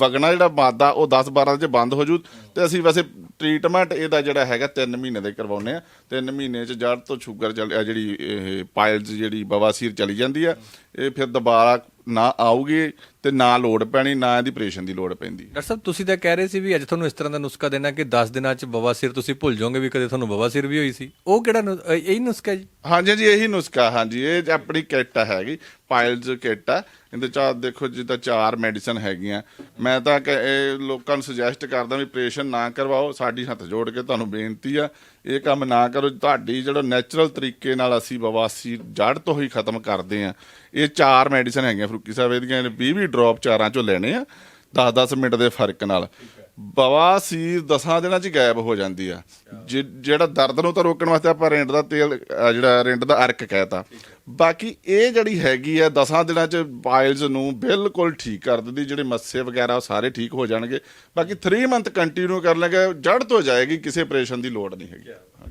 B: ਵਗਣਾ ਜਿਹੜਾ ਮਾਦਾ, ਉਹ 10 12 'ਚ ਬੰਦ ਹੋ ਜੂ। ਤੇ ਅਸੀਂ ਵੈਸੇ ਟ੍ਰੀਟਮੈਂਟ ਇਹਦਾ ਜਿਹੜਾ ਹੈਗਾ 3 ਮਹੀਨੇ ਦੇ ਕਰਵਾਉਨੇ ਆ 3 ਮਹੀਨੇ 'ਚ ਜੜ ਤੋਂ ਸ਼ੂਗਰ ਚੱਲ ਜਿਹੜੀ ਇਹ ਪਾਇਲਸ ਜਿਹੜੀ ਬਵਾਸੀਰ ਚਲੀ ਜਾਂਦੀ ਆ ਇਹ ਫਿਰ ਦੁਬਾਰਾ ਨਾ ਆਊਗੀ ਤੇ ਨਾ ਲੋੜ ਪੈਣੀ ਨਾ ਇਹਦੀ ਆਪਰੇਸ਼ਨ ਦੀ ਲੋੜ ਪੈਂਦੀ।
A: ਡਾਕਟਰ ਸਾਹਿਬ ਤੁਸੀਂ ਤਾਂ ਕਹਿ ਰਹੇ ਸੀ ਵੀ ਅੱਜ ਤੁਹਾਨੂੰ ਇਸ ਤਰ੍ਹਾਂ ਦਾ ਨੁਸਖਾ ਦੇਣਾ ਕਿ 10 ਦਿਨਾਂ 'ਚ ਬਵਾਸੀਰ ਤੁਸੀਂ ਭੁੱਲ ਜਾਓਗੇ ਵੀ ਕਦੇ ਤੁਹਾਨੂੰ ਬਵਾਸੀਰ ਵੀ ਹੋਈ ਸੀ। ਉਹ ਕਿਹੜਾ ਇਹੀ ਨੁਸਖਾ ਜੀ?
B: ਹਾਂਜੀ ਜੀ ਇਹੀ ਨੁਸਖਾ ਹਾਂਜੀ ਇਹ ਆਪਣੀ ਕਿੱਟ ਹੈਗੀ ਪਾਇਲਸ ਕਿੱਟ ਆ। ਇਹਦੇ ਚਾਹ ਆਹ ਦੇਖੋ ਜਿੱਦਾਂ ਚਾਰ ਮੈਡੀਸਨ ਹੈਗੀਆਂ। ਮੈਂ ਤਾਂ ਕਿ ਇਹ ਲੋਕਾਂ ਨੂੰ ਸੁਜੈਸਟ ਕਰਦਾ ਵੀ ਆਪਰੇਸ਼ਨ ਨਾ ਕਰਵਾਓ, ਸਾਡੀ ਹੱਥ ਜੋੜ ਕੇ ਤੁਹਾਨੂੰ ਬੇਨਤੀ ਆ, ਇਹ ਕੰਮ ਨਾ ਕਰੋ। ਤੁਹਾਡੀ ਜਿਹੜਾ ਨੈਚੁਰਲ ਤਰੀਕੇ ਨਾਲ ਅਸੀਂ ਬਵਾਸੀਰ ਜੜ ਤੋਂ ਹੀ ਖਤਮ ਕਰਦੇ ਆ। ਇਹ ਚਾਰ ਮੈਡੀਸਨ ਹੈਗੀਆਂ ਫਰੂਕੀ ਸਾਹਿਬ, ਇਹਦੀਆਂ 20 20 ਡ੍ਰੌਪ ਚਾਰਾਂ ਚੋਂ ਲੈਣੇ ਆ। 10-10 ਮਿੰਟ ਦੇ ਫ਼ਰਕ ਨਾਲ। ਬਵਾਸੀਰ ਦਸਾਂ ਦਿਨਾਂ ਚ ਗਾਇਬ ਹੋ ਜਾਂਦੀ ਆ। ਜਿ- ਜਿਹੜਾ ਦਰਦ ਨੂੰ ਤਾਂ ਰੋਕਣ ਵਾਸਤੇ ਆਪਾਂ ਰਿੰਡ ਦਾ ਤੇਲ ਅਹ ਜਿਹੜਾ ਰਿੰਡ ਦਾ ਅਰਕ ਕਹਿਤਾ। ਬਾਕੀ ਇਹ ਜਿਹੜੀ ਹੈਗੀ ਆ, ਦਸਾਂ ਦਿਨਾਂ ਚ ਪਾਇਲਸ ਨੂੰ ਬਿਲਕੁਲ ਠੀਕ ਕਰ ਦਿੰਦੀ, ਜਿਹੜੇ ਮੱਸੇ ਵਗੈਰਾ ਉਹ ਸਾਰੇ ਠੀਕ ਹੋ ਜਾਣਗੇ। ਬਾਕੀ 3 ਮੰਥ ਕੰਟੀਨਿਊ ਕਰ ਲਾਂਗੇ, ਜੜ ਤੋਂ ਜਾਏਗੀ, ਕਿਸੇ ਆਪਰੇਸ਼ਨ ਦੀ ਲੋੜ ਨਹੀਂ ਹੈਗੀ।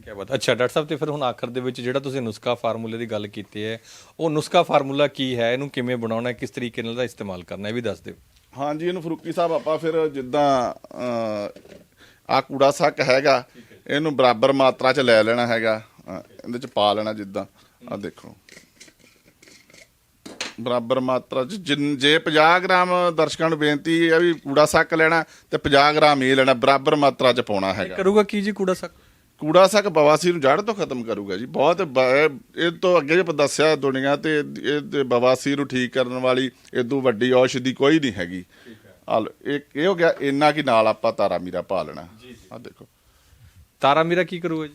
A: ਕੀ ਬਾਤ। ਅੱਛਾ, ਡਾਕਟਰ ਸਾਹਿਬ, ਤੇ ਫਿਰ ਹੁਣ ਆਖਰ ਦੇ ਵਿੱਚ ਜਿਹੜਾ ਤੁਸੀਂ ਨੁਸਖਾ ਫਾਰਮੂਲੇ ਦੀ ਗੱਲ ਕੀਤੀ ਹੈ, ਉਹ ਨੁਸਖਾ ਫਾਰਮੂਲਾ ਕੀ ਹੈ? ਇਹਨੂੰ ਕਿਵੇਂ ਬਣਾਉਣਾ ਹੈ? ਕਿਸ ਤਰੀਕੇ ਨਾਲ ਦਾ ਇਸਤੇਮਾਲ ਕਰਨਾ ਹੈ? ਇਹ ਵੀ ਦੱਸ ਦਿਓ।
B: ਹਾਂਜੀ ਇਹਨੂੰ ਫਰੂਕੀ ਸਾਹਿਬ ਆਪਾਂ ਫਿਰ ਜਿੱਦਾਂ ਆ ਕੂੜਾ ਸੱਕ ਹੈਗਾ ਇਹਨੂੰ ਬਰਾਬਰ ਮਾਤਰਾ ਚ ਲੈ ਲੈਣਾ ਹੈਗਾ ਅਹ, ਇਹਦੇ ਚ ਪਾ ਲੈਣਾ ਜਿੱਦਾਂ ਆ ਦੇਖੋ। ਬਰਾਬਰ ਮਾਤਰਾ ਚ ਜਿੰਨ- ਜੇ 50 ਗ੍ਰਾਮ ਦਰਸ਼ਕਾਂ ਨੂੰ ਬੇਨਤੀ ਹੈ ਵੀ ਕੂੜਾ ਸੱਕ ਲੈਣਾ ਤੇ 50 ਗ੍ਰਾਮ ਇਹ ਲੈਣਾ ਬਰਾਬਰ ਮਾਤਰਾ ਚ ਪਾਉਣਾ ਹੈਗਾ।
A: ਕਰੂਗਾ ਕੀ ਜੀ ਕੂੜਾ ਸੱਕ?
B: ਕੂੜਾ ਸੱਕ ਬਵਾਸੀਰ ਨੂੰ ਜੜ ਤੋਂ ਖਤਮ ਕਰੂਗਾ ਜੀ। ਬਹੁਤ ਇਹ ਤੋਂ ਅੱਗੇ ਜੇ ਦੱਸਿਆ ਦੁਨੀਆ ਤੇ ਇਹ ਤੇ ਬਵਾਸੀਰ ਨੂੰ ਠੀਕ ਕਰਨ ਵਾਲੀ ਇਦੋਂ ਵੱਡੀ ਔਸ਼ਧੀ ਕੋਈ ਨਹੀਂ ਹੈਗੀ। ਇੱਕ ਇਹ ਹੋ ਗਿਆ ਇੰਨਾ ਕੀ ਨਾਲ ਆਪਾਂ ਤਾਰਾ ਮੀਰਾ ਪਾ ਲੈਣਾ। ਆ ਦੇਖੋ।
A: ਤਾਰਾ ਮੀਰਾ ਕੀ ਕਰੂਗਾ ਜੀ?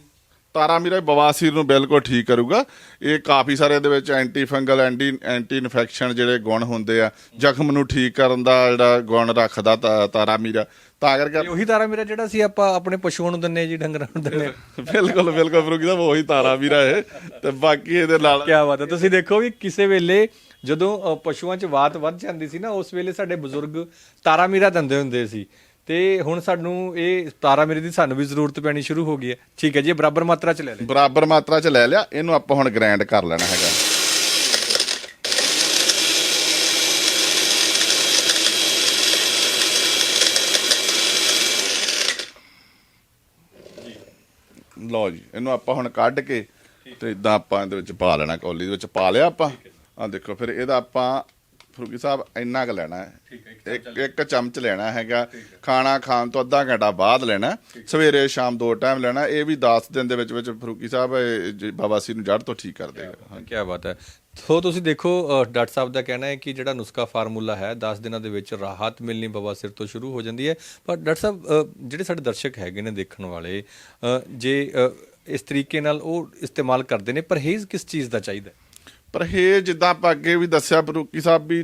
B: ਤਾਰਾ ਮੀਰਾ ਬਵਾਸੀਰ ਨੂੰ ਬਿਲਕੁਲ ਠੀਕ ਕਰੂਗਾ। ਇਹ ਕਾਫੀ ਸਾਰੇ ਇਹਦੇ ਵਿੱਚ anti fungal anti anti infection ਜਿਹੜੇ ਗੁਣ ਹੁੰਦੇ ਆ ਜ਼ਖਮ ਨੂੰ ਠੀਕ ਕਰਨ ਦਾ ਜਿਹੜਾ ਗੁਣ ਰੱਖਦਾ ਤਾ- ਤਾਰਾ ਮੀਰਾ ਤਾਂ ਕਰਕੇ
A: ਇਹ ਉਹੀ ਤਾਰਾ ਮੀਰਾ ਜਿਹੜਾ ਸੀ ਆਪਾਂ ਆਪਣੇ ਪਸ਼ੂਆਂ ਨੂੰ ਦਿੰਨੇ ਜੀ ਡੰਗਰਾਂ ਨੂੰ ਦਿੰਨੇ
B: ਬਿਲਕੁਲ ਬਿਲਕੁਲ ਫਰੂਕੀ ਸਾਹਿਬ ਉਹੀ ਤਾਰਾ ਮੀਰਾ ਹੈ ਤੇ ਬਾਕੀ ਇਹਦੇ ਨਾਲ
A: ਕੀ ਬਾਤ ਹੈ। ਤੁਸੀਂ ਦੇਖੋ ਵੀ ਕਿਸੇ ਵੇਲੇ ਜਦੋਂ ਪਸ਼ੂਆਂ 'ਚ ਵਾਤ ਵੱਧ ਜਾਂਦੀ ਸੀ ਨਾ ਉਸ ਵੇਲੇ ਸਾਡੇ ਬਜ਼ੁਰਗ ਤਾਰਾ ਮੀਰਾ ਦਿੰਦੇ ਹੁੰਦੇ ਸੀ। ਤੇ ਹੁਣ ਸਾਨੂੰ ਇਹ ਤਾਰਾ ਮੀਰੇ ਦੀ ਸਾਨੂੰ ਵੀ ਜ਼ਰੂਰਤ ਪੈਣੀ ਸ਼ੁਰੂ ਹੋ ਗਈ ਹੈ। ਠੀਕ ਹੈ ਜੀ ਇਹ ਬਰਾਬਰ ਮਾਤਰਾ 'ਚ ਲੈ ਲੈ
B: ਬਰਾਬਰ ਮਾਤਰਾ ਚ ਲੈ ਲਿਆ ਇਹਨੂੰ ਆਪਾਂ ਹੁਣ ਗ੍ਰਾਈਂਡ ਕਰ ਲੈਣਾ ਹੈਗਾ। ਲਓ ਜੀ ਇਹਨੂੰ ਆਪਾਂ ਹੁਣ ਕੱਢ ਕੇ ਤੇ ਇਦਾਂ ਆਪਾਂ ਇਹਦੇ ਵਿੱਚ ਪਾ ਲੈਣਾ ਕੌਲੀ ਦੇ ਵਿੱਚ ਪਾ ਲਿਆ ਆਪਾਂ। ਆ ਦੇਖੋ ਫਿਰ ਇਹਦਾ ਆਪਾਂ ਫਰੂਕੀ ਸਾਹਿਬ ਇੰਨਾ ਕੁ ਲੈਣਾ ਹੈ। ਇੱਕ ਇੱਕ ਚਮਚ ਲੈਣਾ। ਹੈਗਾ। ਖਾਣਾ ਖਾਣ ਤੋਂ ਅੱਧਾ ਘੰਟਾ ਬਾਅਦ ਲੈਣਾ ਸਵੇਰੇ ਸ਼ਾਮ ਦੋ ਟਾਈਮ ਲੈਣਾ ਇਹ ਵੀ 10 ਦਿਨ ਦੇ ਵਿੱਚ ਵਿੱਚ ਫਰੂਕੀ ਸਾਹਿਬ ਜ- ਬਵਾਸੀਰ ਨੂੰ ਜੜ ਤੋਂ ਠੀਕ ਕਰ ਦੇਗਾ।
A: ਕੀ ਬਾਤ ਹੈ। ਸੋ ਤੁਸੀਂ ਦੇਖੋ ਡਾਕਟਰ ਸਾਹਿਬ ਦਾ ਕਹਿਣਾ ਹੈ ਕਿ ਜਿਹੜਾ ਨੁਸਖਾ ਫਾਰਮੂਲਾ ਹੈ 10 ਦਿਨਾਂ ਦੇ ਵਿੱਚ ਰਾਹਤ ਮਿਲਣੀ ਬਵਾਸੀਰ ਤੋਂ ਸ਼ੁਰੂ ਹੋ ਜਾਂਦੀ ਹੈ ਪਰ ਡਾਕਟਰ ਸਾਹਿਬ ਜਿਹੜੇ ਸਾਡੇ ਦਰਸ਼ਕ ਹੈਗੇ ਨੇ ਦੇਖਣ ਵਾਲੇ ਜੇ ਇਸ ਤਰੀਕੇ ਨਾਲ ਉਹ ਇਸਤੇਮਾਲ ਕਰਦੇ ਨੇ, ਪਰਹੇਜ਼ ਕਿਸ ਚੀਜ਼ ਦਾ ਚਾਹੀਦਾ ਹੈ?
B: ਪਰਹੇਜ਼ ਜਿੱਦਾਂ ਆਪਾਂ ਅੱਗੇ ਵੀ ਦੱਸਿਆ ਫਰੂਕੀ ਸਾਹਿਬ ਵੀ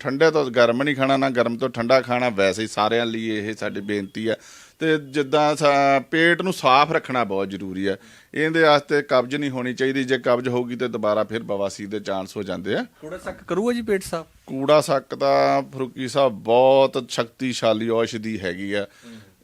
B: ਠੰਡੇ ਤੋਂ ਗਰਮ ਨਹੀਂ ਖਾਣਾ ਨਾ ਗਰਮ ਤੋਂ ਠੰਡਾ ਖਾਣਾ ਵੈਸੇ ਹੀ ਸਾਰਿਆਂ ਲਈ ਇਹ ਸਾਡੀ ਬੇਨਤੀ ਹੈ। ਤੇ ਜਿੱਦਾਂ ਪੇਟ ਨੂੰ ਸਾਫ਼ ਰੱਖਣਾ ਬਹੁਤ ਜ਼ਰੂਰੀ ਹੈ। ਇਹਦੇ ਵਾਸਤੇ ਕਬਜ਼ ਨਹੀਂ ਹੋਣੀ ਚਾਹੀਦੀ ਜੇ ਕਬਜ਼ ਹੋਊਗੀ ਤੇ ਦੁਬਾਰਾ ਫਿਰ ਬਵਾਸੀਰ ਦੇ ਚਾਂਸ ਹੋ ਜਾਂਦੇ ਆ।
A: ਕੂੜਾ ਸੱਕ ਕਰੂਗਾ ਜੀ ਪੇਟ ਸਾਫ਼?
B: ਕੂੜਾ ਸੱਕ ਤਾਂ ਫਰੂਕੀ ਸਾਹਿਬ ਬਹੁਤ ਸ਼ਕਤੀਸ਼ਾਲੀ ਔਸ਼ਧੀ ਹੈਗੀ ਆ।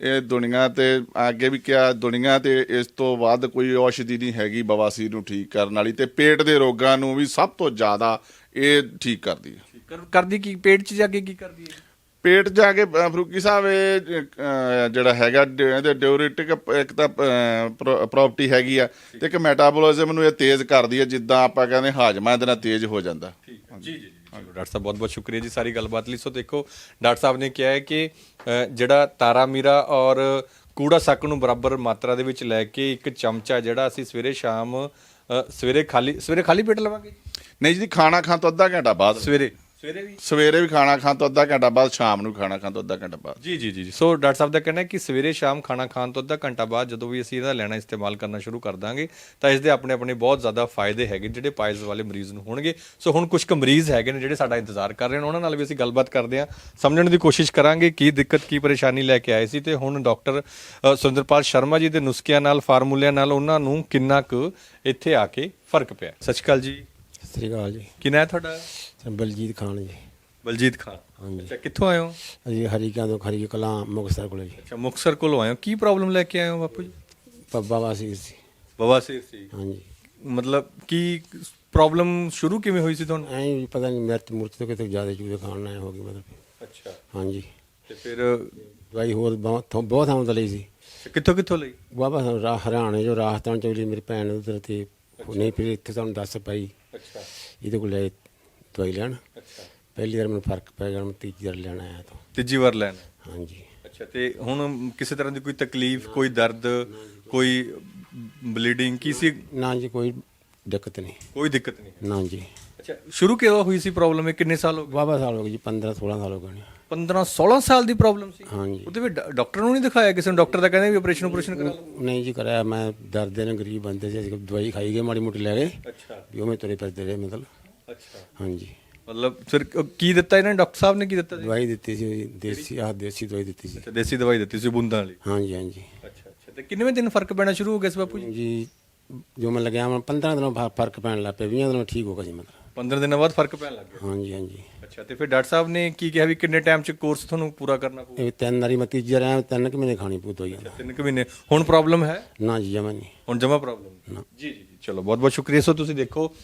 B: ਇਹ ਦੁਨੀਆ ਤੇ ਅੱਗੇ ਵੀ ਕਿਹਾ, ਦੁਨੀਆ ਤੇ ਇਸ ਤੋਂ ਵੱਧ ਕੋਈ ਔਸ਼ਧੀ ਨਹੀਂ ਹੈਗੀ ਬਵਾਸੀਰ ਨੂੰ ਠੀਕ ਕਰਨ ਵਾਲੀ ਤੇ ਪੇਟ ਦੇ ਰੋਗਾਂ ਨੂੰ ਵੀ ਸਭ ਤੋਂ ਜ਼ਿਆਦਾ ਇਹ ਠੀਕ ਕਰਦੀ ਹੈ।
A: ਕਰਦੀ ਕੀ? ਪੇਟ 'ਚ ਜਾ ਕੇ ਕੀ ਕਰਦੀ ਹੈ?
B: ਪੇਟ ਜਾ ਕੇ ਫਰੂਕੀ ਸਾਹਿਬ ਇਹ ਜਿਹੜਾ ਹੈਗਾ ਇਹਦੇ ਡਿਊਰਿਟਿਕ ਇੱਕ ਤਾਂ ਪ੍ਰਾਪਰਟੀ ਹੈਗੀ ਆ ਤੇ ਇੱਕ ਮੈਟਾਬੋਲਿਜ਼ਮ ਨੂੰ ਇਹ ਤੇਜ਼ ਕਰਦੀ ਹੈ ਜਿੱਦਾਂ ਆਪਾਂ ਕਹਿੰਦੇ ਹਾਜਮਾ ਇਹਦੇ ਨਾਲ ਤੇਜ਼ ਹੋ ਜਾਂਦਾ।
A: ਜੀ ਜੀ ਜੀ ਡਾਕਟਰ ਸਾਹਿਬ ਬਹੁਤ ਬਹੁਤ ਸ਼ੁਕਰੀਆ ਜੀ ਸਾਰੀ ਗੱਲਬਾਤ ਲਈ। ਸੋ ਦੇਖੋ ਡਾਕਟਰ ਸਾਹਿਬ ਨੇ ਕਿਹਾ ਹੈ ਕਿ ਜਿਹੜਾ ਤਾਰਾ ਮੀਰਾ ਔਰ ਕੂੜਾ ਸੱਕ ਨੂੰ ਬਰਾਬਰ ਮਾਤਰਾ ਦੇ ਵਿੱਚ ਲੈ ਕੇ ਇੱਕ ਚਮਚਾ ਜਿਹੜਾ ਅਸੀਂ ਸਵੇਰੇ ਸ਼ਾਮ ਸਵੇਰੇ ਖਾਲੀ ਸਵੇਰੇ ਖਾਲੀ ਪੇਟ ਲਵਾਂਗੇ?
B: ਨਹੀਂ ਜੀ ਖਾਣਾ ਖਾਣ ਤੋਂ ਅੱਧਾ ਘੰਟਾ ਬਾਅਦ।
A: ਸਵੇਰੇ। ਸਵੇਰੇ ਵੀ?
B: ਸਵੇਰੇ ਵੀ ਖਾਣਾ ਖਾਣ ਤੋਂ ਅੱਧਾ ਘੰਟਾ ਬਾਅਦ ਸ਼ਾਮ ਨੂੰ ਖਾਣਾ ਖਾਣ ਤੋਂ ਅੱਧਾ ਘੰਟਾ ਬਾਅਦ।
A: ਜੀ ਜੀ ਜੀ ਜੀ। ਸੋ ਡਾਕਟਰ ਸਾਹਿਬ ਦਾ ਕਹਿਣਾ ਹੈ ਕਿ ਸਵੇਰੇ ਸ਼ਾਮ ਖਾਣਾ ਖਾਣ ਤੋਂ ਅੱਧਾ ਘੰਟਾ ਬਾਅਦ ਜਦੋਂ ਵੀ ਅਸੀਂ ਇਹਦਾ ਲੈਣਾ ਇਸਤੇਮਾਲ ਕਰਨਾ ਸ਼ੁਰੂ ਕਰ ਦਾਂਗੇ ਤਾਂ ਇਸ ਦੇ ਆਪਣੇ ਆਪਣੇ ਬਹੁਤ ਜ਼ਿਆਦਾ ਫਾਇਦੇ ਹੈਗੇ ਜਿਹੜੇ ਪਾਇਲਸ ਵਾਲੇ ਮਰੀਜ਼ ਨੂੰ ਹੋਣਗੇ। ਸੋ ਹੁਣ ਕੁਝ ਕੁ ਮਰੀਜ਼ ਹੈਗੇ ਨੇ ਜਿਹੜੇ ਸਾਡਾ ਇੰਤਜ਼ਾਰ ਕਰ ਰਹੇ ਨੇ। ਉਹਨਾਂ ਨਾਲ ਵੀ ਅਸੀਂ ਗੱਲਬਾਤ ਕਰਦੇ ਹਾਂ। ਸਮਝਣ ਦੀ ਕੋਸ਼ਿਸ਼ ਕਰਾਂਗੇ ਕੀ ਦਿੱਕਤ ਕੀ ਪਰੇਸ਼ਾਨੀ ਲੈ ਕੇ ਆਏ ਸੀ ਤੇ ਹੁਣ ਡਾਕਟਰ ਸੁਰਿੰਦਰਪਾਲ ਸ਼ਰਮਾ ਜੀ ਦੇ ਨੁਸਖਿਆਂ ਨਾਲ ਫਾਰਮੂਲਿਆਂ ਨਾਲ ਉਹਨਾਂ ਨੂੰ ਕਿੰਨਾ ਕੁ ਇੱਥੇ ਆ ਕੇ ਫ਼ਰਕ ਪਿਆ। ਸਤਿ ਸ਼੍ਰੀ ਅਕਾਲ ਜੀ।
C: ਸ੍ਰੀ ਅਕਾਲ ਜੀ।
A: ਕੀ ਨਾਂ ਹੈ ਤੁਹਾਡਾ?
C: ਬਲਜੀਤ ਖਾਨ ਜੀ।
A: ਬਲਜੀਤ ਖਾਨ।
C: ਹਾਂਜੀ।
A: ਅੱਛਾ ਕਿੱਥੋਂ ਆਏ ਹੋ?
C: ਅਸੀਂ ਹਰੀਕਾਂ ਤੋਂ ਖਰੀ ਕਲਾਂ ਮੁਕਤਸਰ ਕੋਲੇ ਜੀ।
A: ਅੱਛਾ ਮੁਕਸਰ ਕੋਲੋਂ ਆਏ ਹੋ। ਕੀ ਪ੍ਰੋਬਲਮ ਲੈ ਕੇ ਆਏ ਹੋ ਬਾਪੂ ਜੀ?
C: ਪੱਬਾ ਵਾਸੀ ਸੀ
A: ਬਵਾਸੀਰ ਸੀ
C: ਹਾਂਜੀ।
A: ਮਤਲਬ ਕੀ ਪ੍ਰੋਬਲਮ ਸ਼ੁਰੂ ਕਿਵੇਂ ਹੋਈ ਸੀ ਤੁਹਾਨੂੰ?
C: ਐਂ ਵੀ ਪਤਾ ਨਹੀਂ ਮਿਰਚ ਮੁਰਚ ਤੋਂ ਕਿਤੇ ਜ਼ਿਆਦਾ ਚੂਹੇ ਖਾਣ ਨਾਲ ਹੋ ਗਈ ਮਤਲਬ।
A: ਅੱਛਾ।
C: ਹਾਂਜੀ।
A: ਤੇ ਫਿਰ
C: ਦਵਾਈ ਹੋਰ ਬਹੁਤ ਬਹੁਤ ਤੋਂ ਲਈ ਸੀ।
A: ਕਿੱਥੋਂ ਕਿੱਥੋਂ ਲਈ?
C: ਬਾਬਾ ਸਾਨੂੰ ਰਾਹ ਹਰਿਆਣੇ ਜੋ ਰਾਜਸਥਾਨ ਚ ਲਈ ਮੇਰੀ ਭੈਣ ਉਧਰ ਤੇ ਨਹੀਂ ਫਿਰ ਇੱਥੇ ਤੁਹਾਨੂੰ ਦੱਸ ਪਈ
A: ਅੱਛਾ।
C: ਇਹਦੇ ਕੋਲ ਲੈ ਦਵਾਈ ਲੈਣ।
A: ਅੱਛਾ।
C: ਪਹਿਲੀ ਵਾਰ ਮੈਨੂੰ ਫ਼ਰਕ ਪੈ ਗਿਆ ਮੈਂ ਤੀਜੀ ਵਾਰ ਲੈਣ ਆਇਆ ਤਾਂ
A: ਤੀਜੀ ਵਾਰ ਲੈਣ।
C: ਹਾਂਜੀ।
A: ਅੱਛਾ ਤੇ ਹੁਣ ਕਿਸੇ ਤਰ੍ਹਾਂ ਦੀ ਕੋਈ ਤਕਲੀਫ ਕੋਈ ਦਰਦ ਕੋਈ ਬਲੀਡਿੰਗ ਕਿਸੇ
C: ਨਾ ਜੀ ਕੋਈ ਦਿੱਕਤ ਨਹੀਂ।
A: ਕੋਈ ਦਿੱਕਤ ਨਹੀਂ।
C: ਨਾ ਜੀ।
A: ਅੱਛਾ ਸ਼ੁਰੂ ਕਿਦੋਂ ਹੋਈ ਸੀ ਪ੍ਰੋਬਲਮ? ਇਹ ਕਿੰਨੇ ਸਾਲ ਹੋ ਗਏ?
C: ਬਾਬਾ ਸਾਲ ਹੋ ਗਏ ਜੀ 15 16 ਸਾਲ ਹੋ ਗਏ ਨੇ
A: 15 16 ਸਾਲ ਦੀ ਪ੍ਰੋਬਲਮ ਸੀ।
C: ਹਾਂਜੀ।
A: ਉਹਦੇ ਡਾ- ਡਾਕਟਰ ਨੂੰ ਨਹੀਂ ਦਿਖਾਇਆ ਕਿਸੇ ਨੂੰ? ਡਾਕਟਰ ਦਾ ਕਹਿੰਦੇ ਵੀ ਆਪਰੇਸ਼ਨ ਆਪਰੇਸ਼ਨ ਕਰਾ ਲਓ।
C: ਨਹੀਂ ਜੀ ਕਰਾਇਆ ਮੈਂ ਦਰਦ ਦੇ ਨੇ ਗਰੀਬ ਬੰਦੇ ਸੀ ਅਸੀਂ ਦਵਾਈ ਖਾਈ ਗਏ ਮਾੜੀ ਮੋਟੀ ਲੈ ਗਏ।
A: ਅੱਛਾ।
C: ਵੀ ਉਵੇਂ ਤੁਰੇ ਫਿਰਦੇ ਰਹੇ ਮਤਲਬ।
A: ਅੱਛਾ।
C: ਹਾਂਜੀ।
A: ਮਤਲਬ ਫਿਰ ਕ- ਕੀ ਦਿੱਤਾ ਇਹਨਾਂ ਨੇ? ਡਾਕਟਰ ਸਾਹਿਬ ਨੇ ਕੀ ਦਿੱਤਾ ਜੀ
C: ਦਵਾਈ ਦਿੱਤੀ ਸੀ ਦੇਸੀ ਆਹ ਦੇਸੀ ਦਵਾਈ ਦਿੱਤੀ ਸੀ।
A: ਅੱਛਾ ਦੇਸੀ ਦਵਾਈ ਦਿੱਤੀ ਸੀ ਬੂੰਦਾਂ ਵਾਲੀ।
C: ਹਾਂਜੀ ਹਾਂਜੀ।
A: ਅੱਛਾ ਅੱਛਾ। ਤੇ ਕਿੰਨੇਵੇਂ ਦਿਨ ਫ਼ਰਕ ਪੈਣਾ ਸ਼ੁਰੂ ਹੋ ਗਿਆ ਸੀ ਬਾਪੂ ਜੀ?
C: ਜੀ ਜੋ ਮੈਂ ਲੱਗਿਆ ਮੈਂ 15 ਦਿਨੋਂ ਬਾਅਦ ਫ਼ਰਕ ਪੈਣ ਲੱਗ ਪਿਆ 20 ਦਿਨੋਂ ਠੀਕ ਹੋ ਗਿਆ ਸੀ ਮਤਲਬ।
A: 15 ਦਿਨਾਂ ਬਾਅਦ ਫ਼ਰਕ ਪੈਣ ਲੱਗ ਗਿਆ।
C: ਹਾਂਜੀ ਹਾਂਜੀ।
A: ਅੱਛਾ ਤੇ ਫਿਰ ਡਾਕਟਰ ਸਾਹਿਬ ਨੇ ਕੀ ਕਿਹਾ ਵੀ ਕਿੰਨੇ ਟਾਈਮ ਚ ਕੋਰਸ ਤੁਹਾਨੂੰ ਪੂਰਾ ਕਰਨਾ ਪਊ?
C: ਇਹ ਤਿੰਨ ਵਾਰੀ ਮੈਂ ਤੀਜਾ ਰਿਹਾ ਤਿੰਨ ਕੁ ਮਹੀਨੇ ਖਾਣੀ ਪਊ ਦਵਾਈ
A: ਤਿੰਨ ਕੁ ਮਹੀਨੇ। ਹੁਣ ਪ੍ਰੋਬਲਮ ਹੈ?
C: ਨਾ ਜੀ ਜਮਾ ਨਹੀਂ।
A: ਹੁਣ ਜਮਾ ਪ੍ਰੋਬਲਮ ਜੀ ਜੀ ਜੀ। ਚਲੋ ਬਹੁਤ ਬਹੁਤ ਸ਼ੁਕਰੀਆ। ਸੋ ਤੁਸੀਂ ਦੇਖੋ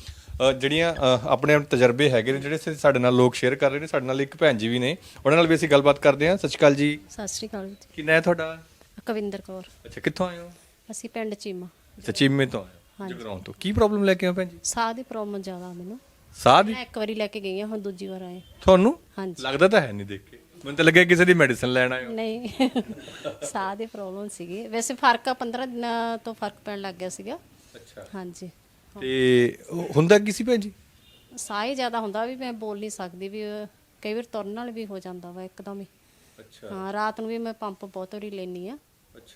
A: ਅ, ਜਿਹੜੀਆਂ ਅ, ਆਪਣੇ ਤਜਰਬੇ ਹੈਗੇ ਨੇ ਜਿਹੜੇ ਸ- ਸਾਡੇ ਨਾਲ ਲੋਕ ਸ਼ੇਅਰ ਕਰ ਰਹੇ ਨੇ ਸਾਡੇ ਨਾਲ ਇੱਕ ਭੈਣ ਜੀ ਵੀ ਨੇ। ਉਹਨਾਂ ਨਾਲ ਵੀ ਅਸੀਂ ਗੱਲਬਾਤ ਕਰਦੇ ਹਾਂ। ਸਤਿ ਸ਼੍ਰੀ ਅਕਾਲ ਜੀ।
D: ਸਤਿ ਸ਼੍ਰੀ ਅਕਾਲ ਜੀ।
A: ਕੀ ਨਾਂ ਹੈ ਤੁਹਾਡਾ?
D: ਕਵਿੰਦਰ ਕੌਰ।
A: ਅੱਛਾ ਕਿੱਥੋਂ ਆਏ ਹੋ?
D: ਅਸੀਂ ਪਿੰਡ ਚੀਮਾ।
A: ਅੱਛਾ ਚੀਮੇ ਤੋਂ ਆਏ ਹੋ
D: ਹਾਂਜੀ।
A: ਜਗਰਾਉਂ ਤੋਂ। ਕੀ ਪ੍ਰੋਬਲਮ ਲੈ ਕੇ ਆਏ ਹੋ ਭੈਣ ਜੀ?
D: ਸਾਹ ਦੀ ਪ੍ਰੋਬਲਮ ਜ਼ਿਆਦਾ ਆ ਮੈਨੂੰ।
A: ਸਾਹ ਦੀ
D: ਮੈਂ ਇੱਕ ਵਾਰੀ ਲੈ ਕੇ ਗਈ ਹਾਂ ਹੁਣ ਦੂਜੀ ਵਾਰ ਆਏ
A: ਤੁਹਾਨੂੰ?
D: ਹਾਂਜੀ।
A: ਲੱਗਦਾ ਤਾਂ ਹੈ ਨਹੀਂ ਦੇਖ ਕੇ। ਮੈਨੂੰ ਤਾਂ ਲੱਗਿਆ ਕਿਸੇ ਦੀ ਮੈਡੀਸਿਨ ਲੈਣ ਆਏ ਹੋ।
D: ਨਹੀਂ। [laughs] ਸਾਹ ਦੀ ਪ੍ਰੋਬਲਮ ਸੀਗੀ। ਵੈਸੇ ਫ਼ਰਕ ਆ 15 ਦਿਨਾਂ ਤੋਂ ਫ਼ਰਕ ਪੈਣ ਲੱਗ ਗਿਆ ਸੀਗਾ।
A: ਅੱਛਾ।
D: ਹਾਂਜੀ।
A: ਤੇ ਉਹ ਹੁੰਦਾ ਕੀ ਸੀ ਭੈਣ ਜੀ?
D: ਸਾਹ ਹੀ ਜ਼ਿਆਦਾ ਹੁੰਦਾ ਵੀ ਮੈਂ ਬੋਲ ਨਹੀਂ ਸਕਦੀ ਵੀ ਅਹ, ਕਈ ਵਾਰ ਤੁਰਨ ਨਾਲ ਵੀ ਹੋ ਜਾਂਦਾ ਵਾ ਇੱਕਦਮ ਹੀ।
A: ਅੱਛਾ।
D: ਹਾਂ ਰਾਤ ਨੂੰ ਵੀ ਮੈਂ ਪੰਪ ਬਹੁਤ ਵਾਰੀ ਲੈਣੀ ਆ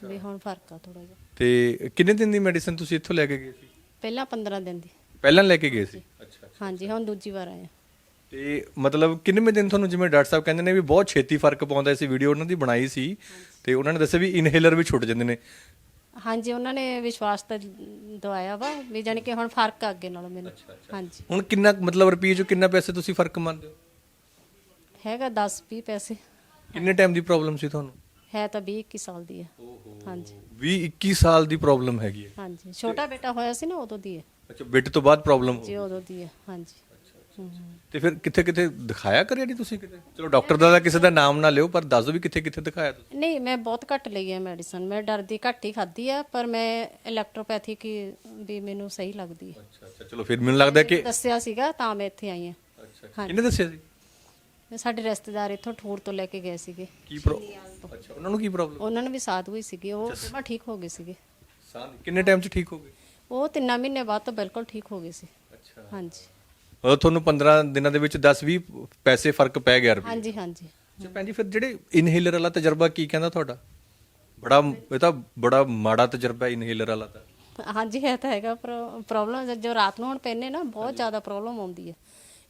D: ਵੀ ਹੁਣ ਫ਼ਰਕ ਆ ਥੋੜਾ ਜਿਹਾ।
A: ਤੇ ਕਿੰਨੇ ਦਿਨ ਦੀ ਮੈਡੀਸਿਨ ਤੁਸੀਂ ਇੱਥੋਂ ਲੈ ਕੇ ਗਏ ਸੀ?
D: ਪਹਿਲਾਂ 15 ਦਿਨ ਦੀ।
A: ਪਹਿਲਾਂ ਲੈ ਕੇ ਗਏ ਸੀ? ਅੱਛਾ।
D: ਹਾਂਜੀ ਹੁਣ ਦੂਜੀ ਵਾਰ ਆਏ ਆ।
A: ਤੇ ਮਤਲਬ ਕਿੰਨੇਵੇਂ ਦਿਨ ਤੁਹਾਨੂੰ ਜਿਵੇਂ ਡਾਕਟਰ ਸਾਹਿਬ ਕਹਿੰਦੇ ਨੇ ਵੀ ਬਹੁਤ ਛੇਤੀ ਫ਼ਰਕ ਪਾਉਂਦਾ ਸੀ ਵੀਡੀਓ ਉਹਨਾਂ ਦੀ ਬਣਾਈ ਸੀ ਤੇ ਉਹਨਾਂ ਨੇ ਦੱਸਿਆ ਵੀ ਇਨਹੇਲਰ ਵੀ ਛੁੱਟ ਜਾਂਦੇ ਨੇ।
D: ਹਾਂਜੀ ਉਹਨਾਂ ਨੇ ਵਿਸ਼ਵਾਸ ਤਾਂ ਦਵਾਇਆ ਵਾ ਵੀ ਜਾਣੀ ਕਿ ਹੁਣ ਫ਼ਰਕ ਆ ਅੱਗੇ ਨਾਲੋਂ ਮੈਨੂੰ। ਹਾਂਜੀ।
A: ਹੁਣ ਕਿੰਨਾ ਮਤਲਬ ਰੁਪਏ ਚੋਂ ਕਿੰਨਾ ਪੈਸੇ ਤੁਸੀਂ ਫ਼ਰਕ ਮੰਨਦੇ ਹੋ?
D: ਹੈਗਾ 10 20 ਪੈਸੇ।
A: ਕਿੰਨੇ ਟਾਈਮ ਦੀ ਪ੍ਰੋਬਲਮ ਸੀ ਤੁਹਾਨੂੰ?
D: ਹੈ ਤਾਂ 20 21 ਸਾਲ ਦੀ ਹੈ। ਹਾਂਜੀ।
A: 20 21 ਸਾਲ ਦੀ ਪ੍ਰੋਬਲਮ ਹੈਗੀ ਹੈ।
D: ਹਾਂਜੀ। ਛੋਟਾ ਬੇਟਾ ਹੋਇਆ ਸੀ ਨਾ ਉਦੋਂ ਦੀ ਹੈ।
A: ਅੱਛਾ ਬਿੱਟ ਤੋਂ ਬਾਅਦ ਪ੍ਰੋਬਲਮ
D: ਜੀ ਉਦੋਂ ਦੀ ਹੈ ਹਾਂਜੀ। ਹਮ।
A: ਤੇ ਫਿਰ ਕਿੱਥੇ ਕਿੱਥੇ ਦਿਖਾਇਆ ਕਰਿਆ ਨਹੀਂ ਤੁਸੀਂ ਕਿਤੇ? ਚਲੋ ਡਾਕਟਰ ਦਾ ਤਾਂ ਕਿਸੇ ਦਾ ਨਾਮ ਨਾ ਲਿਓ ਪਰ ਦੱਸ ਦਿਓ ਵੀ ਕਿੱਥੇ ਕਿੱਥੇ ਦਿਖਾਇਆ ਤੁਸੀਂ।
D: ਨਹੀਂ ਮੈਂ ਬਹੁਤ ਘੱਟ ਲਈ ਹੈ ਮੈਡੀਸਨ ਮੈਂ ਡਰਦੀ ਘੱਟ ਹੀ ਖਾਧੀ ਆ ਪਰ ਮੈਂ ਇਲੈਕਟ੍ਰੋਪੈਥਿਕ ਹੀ ਵੀ ਮੈਨੂੰ ਸਹੀ ਲੱਗਦੀ ਹੈ।
A: ਅੱਛਾ ਅੱਛਾ ਚਲੋ ਫਿਰ ਮੈਨੂੰ ਲੱਗਦਾ ਕਿ
D: ਦੱਸਿਆ ਸੀਗਾ ਤਾਂ ਮੈਂ ਇੱਥੇ ਆਈ ਹਾਂ।
A: ਅੱਛਾ ਕਿਹਨੇ ਦੱਸਿਆ ਸੀ?
D: ਸਾਡੇ ਰਿਸ਼ਤੇਦਾਰ ਇੱਥੋਂ ਠੂਰ ਤੋਂ ਲੈ ਕੇ ਗਏ ਸੀਗੇ।
A: ਕੀ ਅੱਛਾ ਉਹਨਾਂ ਨੂੰ ਕੀ ਪ੍ਰੋਬਲਮ
D: ਉਹਨਾਂ ਨੂੰ ਵੀ ਸਾਧ ਹੋਈ ਸੀਗੀ ਉਹ ਜਮਾ ਠੀਕ ਹੋ ਗਏ ਸੀਗੇ।
A: ਕਿੰਨੇ ਟਾਈਮ 'ਚ ਠੀਕ ਹੋ ਗਏ?
D: ਉਹ ਤਿੰਨਾਂ ਮਹੀਨੇ ਬਾਅਦ ਤਾਂ ਬਿਲਕੁਲ ਠੀਕ ਹੋ ਗਏ ਸੀ।
A: ਅੱਛਾ।
D: ਹਾਂਜੀ।
A: ਉਹ ਤੁਹਾਨੂੰ 15 ਦਿਨਾਂ ਦੇ ਵਿੱਚ 10 20 ਪੈਸੇ ਫ਼ਰਕ ਪੈ ਗਿਆ ਰੁਪਏ
D: ਹਾਂਜੀ ਹਾਂਜੀ।
A: ਅੱਛਾ ਭੈਣ ਜੀ ਫਿਰ ਜਿਹੜੇ ਇਨਹੇਲਰ ਵਾਲਾ ਤਜਰਬਾ ਕੀ ਕਹਿੰਦਾ ਤੁਹਾਡਾ? ਬੜਾ ਇਹ ਤਾਂ ਬੜਾ ਮਾੜਾ ਤਜਰਬਾ ਇਨਹੇਲਰ ਵਾਲਾ ਤਾਂ।
D: ਹਾਂਜੀ ਇਹ ਤਾਂ ਹੈਗਾ ਪ੍ਰੋਬਲਮ ਜੋ ਰਾਤ ਨੂੰ ਹੁਣ ਪੈਨੇ ਨਾ ਬਹੁਤ ਜ਼ਿਆਦਾ ਪ੍ਰੋਬਲਮ ਆਉਂਦੀ ਹੈ।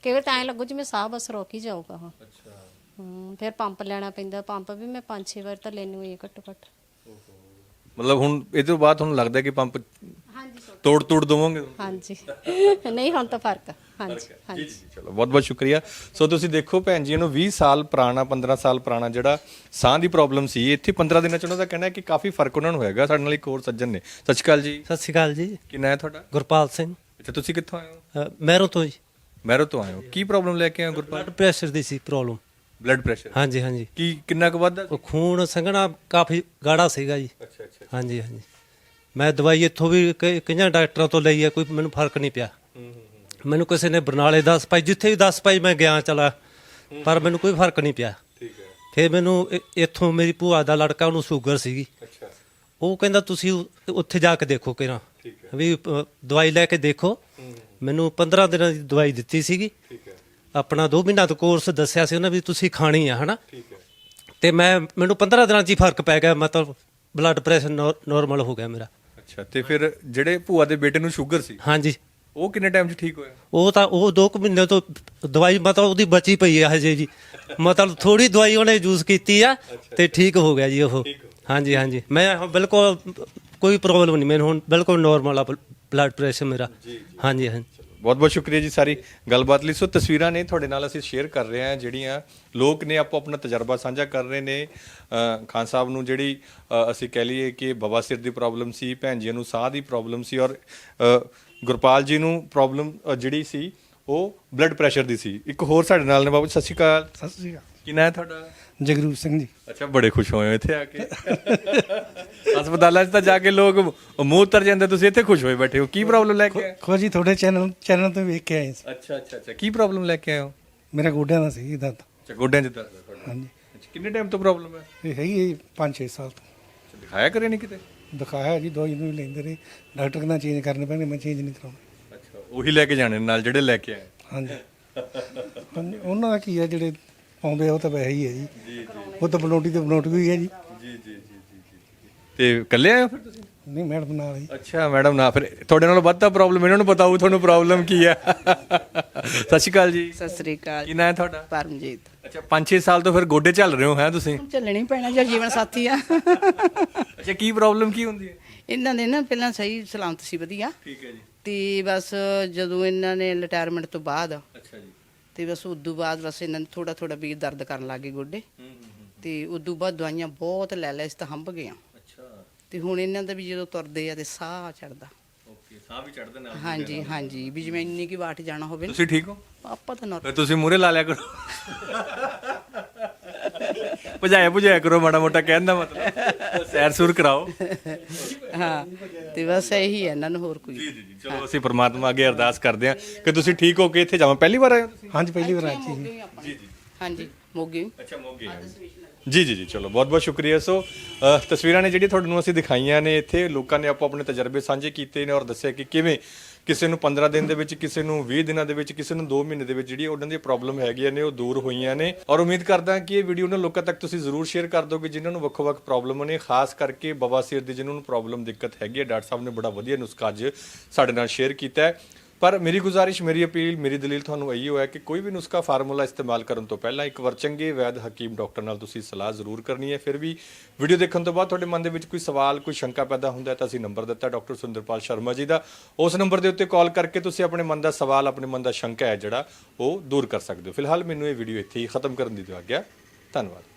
D: ਕਈ ਵਾਰ ਤਾਂ ਐਂ ਲੱਗੂ ਜਿਵੇਂ ਸਾਹ ਬਸ ਰੁਕ ਹੀ ਜਾਊਗਾ ਹਾਂ।
A: ਅੱਛਾ।
D: ਫਿਰ ਪੰਪ ਲੈਣਾ ਪੈਂਦਾ ਪੰਪ ਵੀ ਮੈਂ 5-6 ਵਾਰ ਤਾਂ ਲੈਣੀ ਹੋਈ ਹੈ ਘੱਟੋ ਘੱਟ।
A: ਮਤਲਬ ਹੁਣ ਇਹ ਤੋਂ ਬਾਅਦ ਤੁਹਾਨੂੰ ਲੱਗਦਾ ਕਿ ਪੰਪ ਤੋੜ ਤੋੜ ਦਵੋਗੇ?
D: ਹਾਂਜੀ। ਨਹੀਂ ਹੁਣ ਤਾਂ ਫ਼ਰਕ ਆ। ਹਾਂਜੀ ਹਾਂਜੀ।
A: ਚਲੋ ਬਹੁਤ ਬਹੁਤ ਸ਼ੁਕਰੀਆ। ਸੋ ਤੁਸੀਂ ਦੇਖੋ ਭੈਣ ਜੀ ਨੂੰ 20 ਸਾਲ ਪੁਰਾਣਾ 15 ਸਾਲ ਪੁਰਾਣਾ ਜਿਹੜਾ ਸਾਹ ਦੀ ਪ੍ਰੋਬਲਮ ਸੀ ਇੱਥੇ 15 ਦਿਨਾਂ ਚ ਉਹਨਾਂ ਦਾ ਕਹਿਣਾ ਹੈ ਕਿ ਕਾਫੀ ਫ਼ਰਕ ਉਹਨਾਂ ਨੂੰ ਹੋਏਗਾ। ਸਾਡੇ ਨਾਲ ਇੱਕ ਹੋਰ ਸੱਜਣ ਨੇ। ਸਤਿ ਸ਼੍ਰੀ ਅਕਾਲ ਜੀ।
E: ਸਤਿ ਸ਼੍ਰੀ ਅਕਾਲ ਜੀ।
A: ਕੀ ਨਾਂ ਹੈ ਤੁਹਾਡਾ?
E: ਗੁਰਪਾਲ ਸਿੰਘ।
A: ਅੱਛਾ ਤੁਸੀਂ ਕਿੱਥੋਂ ਆਏ ਹੋ?
E: ਅ, ਮਹਿਰੋਂ ਤੋਂ ਜੀ।
A: ਮੈਰੋ ਤੋਂ ਆਏ ਹੋ। ਕੀ ਪ੍ਰੋਬਲਮ ਲੈ ਕੇ ਆਏ ਹੋ ਗੁਰਪਾਲ?
E: ਬਲੱਡ ਪ੍ਰੈਸ਼ਰ ਦੀ ਸੀ ਪ੍ਰੋਬਲਮ
A: ਬਲੱਡ ਪ੍ਰੈਸ਼ਰ
E: ਹਾਂਜੀ ਹਾਂਜੀ।
A: ਕੀ ਕਿੰਨਾ ਕੁ ਵੱਧਦਾ
E: ਉਹ ਖੂਨ ਸੰਘਣਾ ਕਾਫੀ ਗਾੜਾ ਸੀਗਾ ਜੀ।
A: ਅੱਛਾ ਅੱਛਾ।
E: ਹਾਂਜੀ ਹਾਂਜੀ। ਮੈਂ ਦਵਾਈ ਇੱਥੋਂ ਵੀ ਕਈ- ਕਈਆਂ ਡਾਕਟਰਾਂ ਤੋਂ ਲਈ ਹੈ ਕੋਈ ਮੈਨੂੰ ਫ਼ਰਕ ਨਹੀਂ ਪਿਆ। ਮੈਨੂੰ ਕਿਸੇ ਨੇ ਬਰਨਾਲੇ ਦੱਸ ਪਾਈ ਜਿੱਥੇ ਵੀ ਦੱਸ ਪਾਈ ਮੈਂ ਗਿਆ ਚਲਾ ਪਰ ਮੈਨੂੰ ਕੋਈ ਫ਼ਰਕ ਨਹੀਂ ਪਿਆ।
A: ਠੀਕ ਹੈ।
E: ਫਿਰ ਮੈਨੂੰ ਇ- ਇੱਥੋਂ ਮੇਰੀ ਭੂਆ ਦਾ ਲੜਕਾ ਉਹਨੂੰ ਸ਼ੂਗਰ ਸੀਗੀ।
A: ਅੱਛਾ।
E: ਉਹ ਕਹਿੰਦਾ ਤੁਸੀਂ ਉ- ਉੱਥੇ ਜਾ ਕੇ ਦੇਖੋ
A: ਠੀਕ
E: ਵੀ ਅ, ਦਵਾਈ ਲੈ ਕੇ ਦੇਖੋ। ਮੈਨੂੰ 15 ਦਿਨਾਂ ਦੀ ਦਵਾਈ ਦਿੱਤੀ ਸੀਗੀ।
A: ਠੀਕ ਹੈ।
E: ਆਪਣਾ 2 ਮਹੀਨਾ ਦਾ ਕੋਰਸ ਦੱਸਿਆ ਸੀ ਉਹਨਾਂ ਵੀ ਤੁਸੀਂ ਖਾਣੀ ਆ ਹਨਾ?
A: ਠੀਕ ਹੈ।
E: ਤੇ ਮੈਂ ਮੈਨੂੰ 15 ਦਿਨਾਂ 'ਚ ਹੀ ਫ਼ਰਕ ਪੈ ਗਿਆ ਮਤਲਬ ਬਲੱਡ ਪ੍ਰੈਸ਼ਰ ਨਾਰਮਲ ਹੋ ਗਿਆ ਮੇਰਾ।
A: ਅੱਛਾ ਤੇ ਫਿਰ ਜਿਹੜੇ ਭੂਆ ਦੇ ਬੇਟੇ ਨੂੰ ਸ਼ੂਗਰ ਸੀ
E: ਹਾਂਜੀ।
A: ਉਹ ਕਿੰਨੇ ਟਾਈਮ 'ਚ ਠੀਕ ਹੋਇਆ?
E: ਉਹ ਤਾਂ ਉਹ 2 ਮਹੀਨੇ ਤੋਂ ਦਵਾਈ ਮਤਲਬ ਉਹਦੀ ਬਚੀ ਪਈ ਹੈ ਹਜੇ ਜੀ। ਮਤਲਬ ਥੋੜੀ ਦਵਾਈ ਉਹਨੇ ਯੂਜ਼ ਕੀਤੀ ਆ ਤੇ ਠੀਕ ਹੋ ਗਿਆ ਜੀ ਉਹ। ਹਾਂਜੀ ਹਾਂਜੀ। ਮੈਂ ਹੁਣ ਬਿਲਕੁਲ ਕੋਈ ਪ੍ਰੋਬਲਮ ਨਹੀਂ। ਮੈਨੂੰ ਹੁਣ ਬਿਲਕੁਲ ਨਾਰਮਲ ਆ ਬਲੱਡ ਪ੍ਰੈਸ਼ਰ ਮੇਰਾ। ਹਾਂਜੀ ਹਾਂਜੀ।
A: ਬਹੁਤ ਬਹੁਤ ਸ਼ੁਕਰੀਆ ਜੀ ਸਾਰੀ ਗੱਲਬਾਤ ਲਈ। ਸੋ ਤਸਵੀਰਾਂ ਨੇ ਤੁਹਾਡੇ ਨਾਲ ਅਸੀਂ ਸ਼ੇਅਰ ਕਰ ਰਹੇ ਹਾਂ ਜਿਹੜੀਆਂ ਲੋਕ ਨੇ ਆਪੋ ਆਪਣਾ ਤਜਰਬਾ ਸਾਂਝਾ ਕਰ ਰਹੇ ਨੇ। ਖਾਨ ਸਾਹਿਬ ਨੂੰ ਜਿਹੜੀ ਅਸੀਂ ਕਹਿ ਲਈਏ ਕਿ ਬਵਾਸੀਰ ਦੀ ਪ੍ਰੋਬਲਮ ਸੀ ਭੈਣ ਜੀ ਨੂੰ ਸਾਹ ਦੀ ਪ੍ਰੋਬਲਮ ਸੀ ਔਰ ਗੁਰਪਾਲ ਜੀ ਨੂੰ ਪ੍ਰੋਬਲਮ ਜਿਹੜੀ ਸੀ ਉਹ ਬਲੱਡ ਪ੍ਰੈਸ਼ਰ ਦੀ ਸੀ। ਇੱਕ ਹੋਰ ਸਾਡੇ ਨਾਲ ਨੇ ਬਾਬੂ ਸਤਿ ਸ਼੍ਰੀ ਅਕਾਲ।
F: ਸਤਿ ਸ੍ਰੀ ਅਕਾਲ।
A: ਕੀ ਹੈ ਤੁਹਾਡਾ?
F: ਜਗਰੂਪ ਸਿੰਘ ਜੀ।
A: ਅੱਛਾ ਬੜੇ ਖੁਸ਼ ਹੋਏ ਹੋ ਇੱਥੇ ਆ ਕੇ। ਹਸਪਤਾਲਾਂ 'ਚ ਤਾਂ ਜਾ ਕੇ ਲੋਕ ਮੂੰਹ ਉਤਰ ਜਾਂਦੇ ਤੁਸੀਂ ਇੱਥੇ ਖੁਸ਼ ਹੋਏ ਬੈਠੇ ਹੋ। ਕੀ ਪ੍ਰੋਬਲਮ ਲੈ ਕੇ ਆਏ?
F: ਖੋ ਜੀ ਤੁਹਾਡੇ ਚੈਨਲ ਚੈਨਲ ਤੋਂ ਵੇਖ ਕੇ ਆਏ ਸੀ।
A: ਅੱਛਾ ਅੱਛਾ ਅੱਛਾ ਕੀ ਪ੍ਰੋਬਲਮ ਲੈ ਕੇ ਆਏ ਹੋ?
F: ਮੇਰਾ ਗੋਡਿਆਂ ਦਾ ਸੀ ਦਰਦ।
A: ਅੱਛਾ ਗੋਡਿਆਂ 'ਚ ਦਰਦ ਹੈ ਤੁਹਾਡਾ।
F: ਹਾਂਜੀ।
A: ਅੱਛਾ ਕਿੰਨੇ ਟਾਈਮ ਤੋਂ ਪ੍ਰੋਬਲਮ ਹੈ?
F: ਇਹ ਹੈਗੀ 5-6 ਸਾਲ ਤੋਂ।
A: ਅੱਛਾ, ਦਿਖਾਇਆ ਕਰੇ ਨਹੀਂ ਕਿਤੇ?
F: ਦਿਖਾਇਆ ਜੀ ਦਵਾਈ ਨੂੰ ਲੈਂਦੇ ਰਹੇ। ਡਾਕਟਰ ਕਹਿੰਦਾ ਚੇਂਜ ਕਰਨੇ ਪੈਣੇ ਮੈਂ ਚੇਂਜ ਨਹੀਂ ਕਰਾਉਣਾ।
A: ਅੱਛਾ ਉਹੀ ਲੈ ਕੇ ਜਾਣੇ ਨਾਲ ਜਿਹੜੇ ਲੈ ਕੇ ਆਏ।
F: ਹਾਂਜੀ। ਹਾਂਜੀ ਉਹਨਾਂ ਦਾ ਕੀ ਹੈ ਜਿਹੜੇ ਪਾਉਂਦੇ ਆ ਉਹ ਤਾਂ ਵੈਸੇ ਹੀ ਹੈ ਜੀ। ਉਹ ਤਾਂ ਬਲੋਟੀ ਤੇ ਬਲੋਟੀ ਵੀ ਹੈ ਜੀ।
A: ਜੀ ਜੀ ਜੀ ਜੀ ਤੇ ਇਕੱਲੇ ਆਏ ਹੋ ਫਿਰ ਤੁਸੀਂ?
F: ਨਹੀਂ ਮੈਡਮ ਨਾਲ ਹੀ।
A: ਅੱਛਾ ਮੈਡਮ ਨਾ ਫਿਰ ਤੁਹਾਡੇ ਨਾਲੋਂ ਵੱਧ ਤਾਂ ਪ੍ਰੋਬਲਮ ਇਹਨਾਂ ਨੂੰ ਪਤਾ ਹੋਊ ਤੁਹਾਨੂੰ ਪ੍ਰੋਬਲਮ ਕੀ ਹੈ ਸਤਿ ਸ਼੍ਰੀ ਅਕਾਲ ਜੀ।
G: ਸਤਿ ਸ੍ਰੀ ਅਕਾਲ
A: ਕੀ ਨਾਂ ਹੈ ਤੁਹਾਡਾ?
G: ਪਰਮਜੀਤ।
A: ਅੱਛਾ 5-6 ਸਾਲ ਤੋਂ ਫਿਰ ਗੋਡੇ ਚੱਲ ਰਹੇ ਹੋ ਹੈ ਤੁਸੀਂ?
G: ਚੱਲਣੀ ਪੈਣਾ ਜੇ ਜੀਵਨ ਸਾਥੀ ਆ।
A: ਅੱਛਾ ਕੀ ਪ੍ਰੋਬਲਮ ਕੀ ਹੁੰਦੀ ਹੈ?
G: ਇਹਨਾਂ ਦੇ ਨਾ ਪਹਿਲਾਂ ਸਹੀ ਸਲਾਮਤ ਸੀ ਵਧੀਆ।
A: ਠੀਕ ਹੈ ਜੀ।
G: ਤੇ ਬਸ ਜਦੋਂ ਇਹਨਾਂ ਨੇ ਰਿਟਾਇਰਮੈਂਟ ਤੋਂ ਬਾਅਦ
A: ਅੱਛਾ ਜੀ।
G: ਤੇ ਬਸ ਉਦੋਂ ਬਾਅਦ ਬਸ ਇਹਨਾਂ ਨੇ ਥੋੜਾ ਥੋੜਾ ਵੀ ਦਰਦ ਕਰਨ ਲੱਗੇ ਗੋਡੇ। ਤੇ ਉਦੋਂ ਬਾਅਦ ਦਵਾਈਆਂ ਬਹੁਤ ਲੈ ਲੈ ਇਸ ਤਾਂ ਹੰਭ ਗਏ ਆ
A: ਅੱਛਾ।
G: ਤੇ ਹੁਣ ਇਹਨਾਂ ਦਾ ਵੀ ਜਦੋਂ ਤੁਰਦੇ ਆ ਤੇ ਸਾਹ ਚੜਦਾ
A: ਓਕੇ ਸਾਹ ਵੀ ਚੜਦੇ ਨਾਲ
G: ਹਾਂਜੀ ਹਾਂਜੀ ਵੀ ਜਿਵੇਂ ਇੰਨੀ ਕੀ ਵਾਟ ਜਾਣਾ ਹੋਵੇ
A: ਤੁਸੀਂ ਠੀਕ ਹੋ?
G: ਆਪਾਂ ਤਾਂ ਨੌਰ
A: ਤੁਸੀਂ ਮੂਰੇ ਲਾ ਲਿਆ ਕਰੋ। [laughs] ਭਜਾਇਆ ਭਜਾਇਆ ਕਰੋ ਮਾੜਾ ਮੋਟਾ ਕਹਿਣ ਦਾ ਮਤਲਬ। ਸੈਰ ਸੁਰ ਕਰਾਓ।
G: ਹਾਂ ਤੇ ਬਸ ਇਹੀ ਹੈ ਇਹਨਾਂ ਨੂੰ ਹੋਰ ਕੋਈ।
A: ਜੀ ਜੀ ਜੀ ਚਲੋ ਅਸੀਂ ਪ੍ਰਮਾਤਮਾ ਅੱਗੇ ਅਰਦਾਸ ਕਰਦੇ ਹਾਂ ਕਿ ਤੁਸੀਂ ਠੀਕ ਹੋ ਕੇ ਇੱਥੇ ਜਾਵਾਂ। ਪਹਿਲੀ ਵਾਰ ਆਏ ਹੋ ਤੁਸੀਂ?
F: ਹਾਂਜੀ ਪਹਿਲੀ ਵਾਰ ਸੀ
G: ਜੀ। ਜੀ ਹਾਂਜੀ ਮੋਗੇ।
A: ਅੱਛਾ ਮੋਗੇ ਜੀ ਜੀ ਜੀ ਚਲੋ ਬਹੁਤ ਬਹੁਤ ਸ਼ੁਕਰੀਆ। ਸੋ ਤਸਵੀਰਾਂ ਨੇ ਜਿਹੜੀ ਤੁਹਾਨੂੰ ਅਸੀਂ ਦਿਖਾਈਆਂ ਨੇ ਇੱਥੇ ਲੋਕਾਂ ਨੇ ਆਪੋ ਆਪਣੇ ਤਜਰਬੇ ਸਾਂਝੇ ਕੀਤੇ ਨੇ ਔਰ ਦੱਸਿਆ ਕਿ ਕਿਵੇਂ ਕਿਸੇ ਨੂੰ 15 ਦਿਨ ਦੇ ਵਿੱਚ, ਕਿਸੇ ਨੂੰ 20 ਦਿਨਾਂ ਦੇ ਵਿੱਚ, ਕਿਸੇ ਨੂੰ 2 ਮਹੀਨੇ ਦੇ ਵਿੱਚ ਜਿਹੜੀ ਉਹਨਾਂ ਦੀ ਪ੍ਰੋਬਲਮ ਹੈਗੀਆਂ ਨੇ, ਉਹ ਦੂਰ ਹੋਈਆਂ ਨੇ। ਔਰ ਉਮੀਦ ਕਰਦਾ ਕਿ ਇਹ ਵੀਡੀਓ ਉਹਨਾਂ ਲੋਕਾਂ ਤੱਕ ਤੁਸੀਂ ਜ਼ਰੂਰ ਸ਼ੇਅਰ ਕਰ ਦੋਗੇ, ਜਿਨ੍ਹਾਂ ਨੂੰ ਵੱਖੋ-ਵੱਖ ਪ੍ਰੋਬਲਮ ਨੇ, ਖਾਸ ਕਰਕੇ ਬਵਾਸੀਰ ਦੀ ਜਿਨ੍ਹਾਂ ਨੂੰ ਪ੍ਰੋਬਲਮ ਦਿੱਕਤ ਹੈਗੀ ਹੈ। ਡਾਕਟਰ ਸਾਹਿਬ ਨੇ ਬੜਾ ਵਧੀਆ ਨੁਸਖਾ ਅੱਜ ਸਾਡੇ ਨਾਲ ਸ਼ੇਅਰ ਕੀਤਾ ਹੈ। ਪਰ ਮੇਰੀ ਗੁਜ਼ਾਰਿਸ਼, ਮੇਰੀ ਅਪੀਲ, ਮੇਰੀ ਦਲੀਲ ਤੁਹਾਨੂੰ ਇਹੀ ਹੋਇਆ ਕਿ ਕੋਈ ਵੀ ਨੁਸਖਾ ਫਾਰਮੂਲਾ ਇਸਤੇਮਾਲ ਕਰਨ ਤੋਂ ਪਹਿਲਾਂ ਇੱਕ ਵਾਰ ਚੰਗੇ ਵੈਦ ਹਕੀਮ ਡਾਕਟਰ ਨਾਲ ਤੁਸੀਂ ਸਲਾਹ ਜ਼ਰੂਰ ਕਰਨੀ ਹੈ। ਫਿਰ ਵੀ ਵੀਡੀਓ ਦੇਖਣ ਤੋਂ ਬਾਅਦ ਤੁਹਾਡੇ ਮਨ ਦੇ ਵਿੱਚ ਕੋਈ ਸਵਾਲ, ਕੋਈ ਸ਼ੰਕਾ ਪੈਦਾ ਹੁੰਦਾ ਤਾਂ ਅਸੀਂ ਨੰਬਰ ਦਿੱਤਾ ਡਾਕਟਰ ਸੁੰਦਰਪਾਲ ਸ਼ਰਮਾ ਜੀ ਦਾ। ਉਸ ਨੰਬਰ ਦੇ ਉੱਤੇ ਕਾਲ ਕਰਕੇ ਤੁਸੀਂ ਆਪਣੇ ਮਨ ਦਾ ਸਵਾਲ, ਆਪਣੇ ਮਨ ਦਾ ਸ਼ੰਕਾ ਹੈ ਜਿਹੜਾ, ਉਹ ਦੂਰ ਕਰ ਸਕਦੇ ਹੋ। ਫਿਲਹਾਲ ਮੈਨੂੰ ਇਹ ਵੀਡੀਓ ਇੱਥੇ ਹੀ ਖਤਮ ਕਰਨ ਦੀ ਦਿਓ ਆਗਿਆ ਧੰਨਵਾਦ।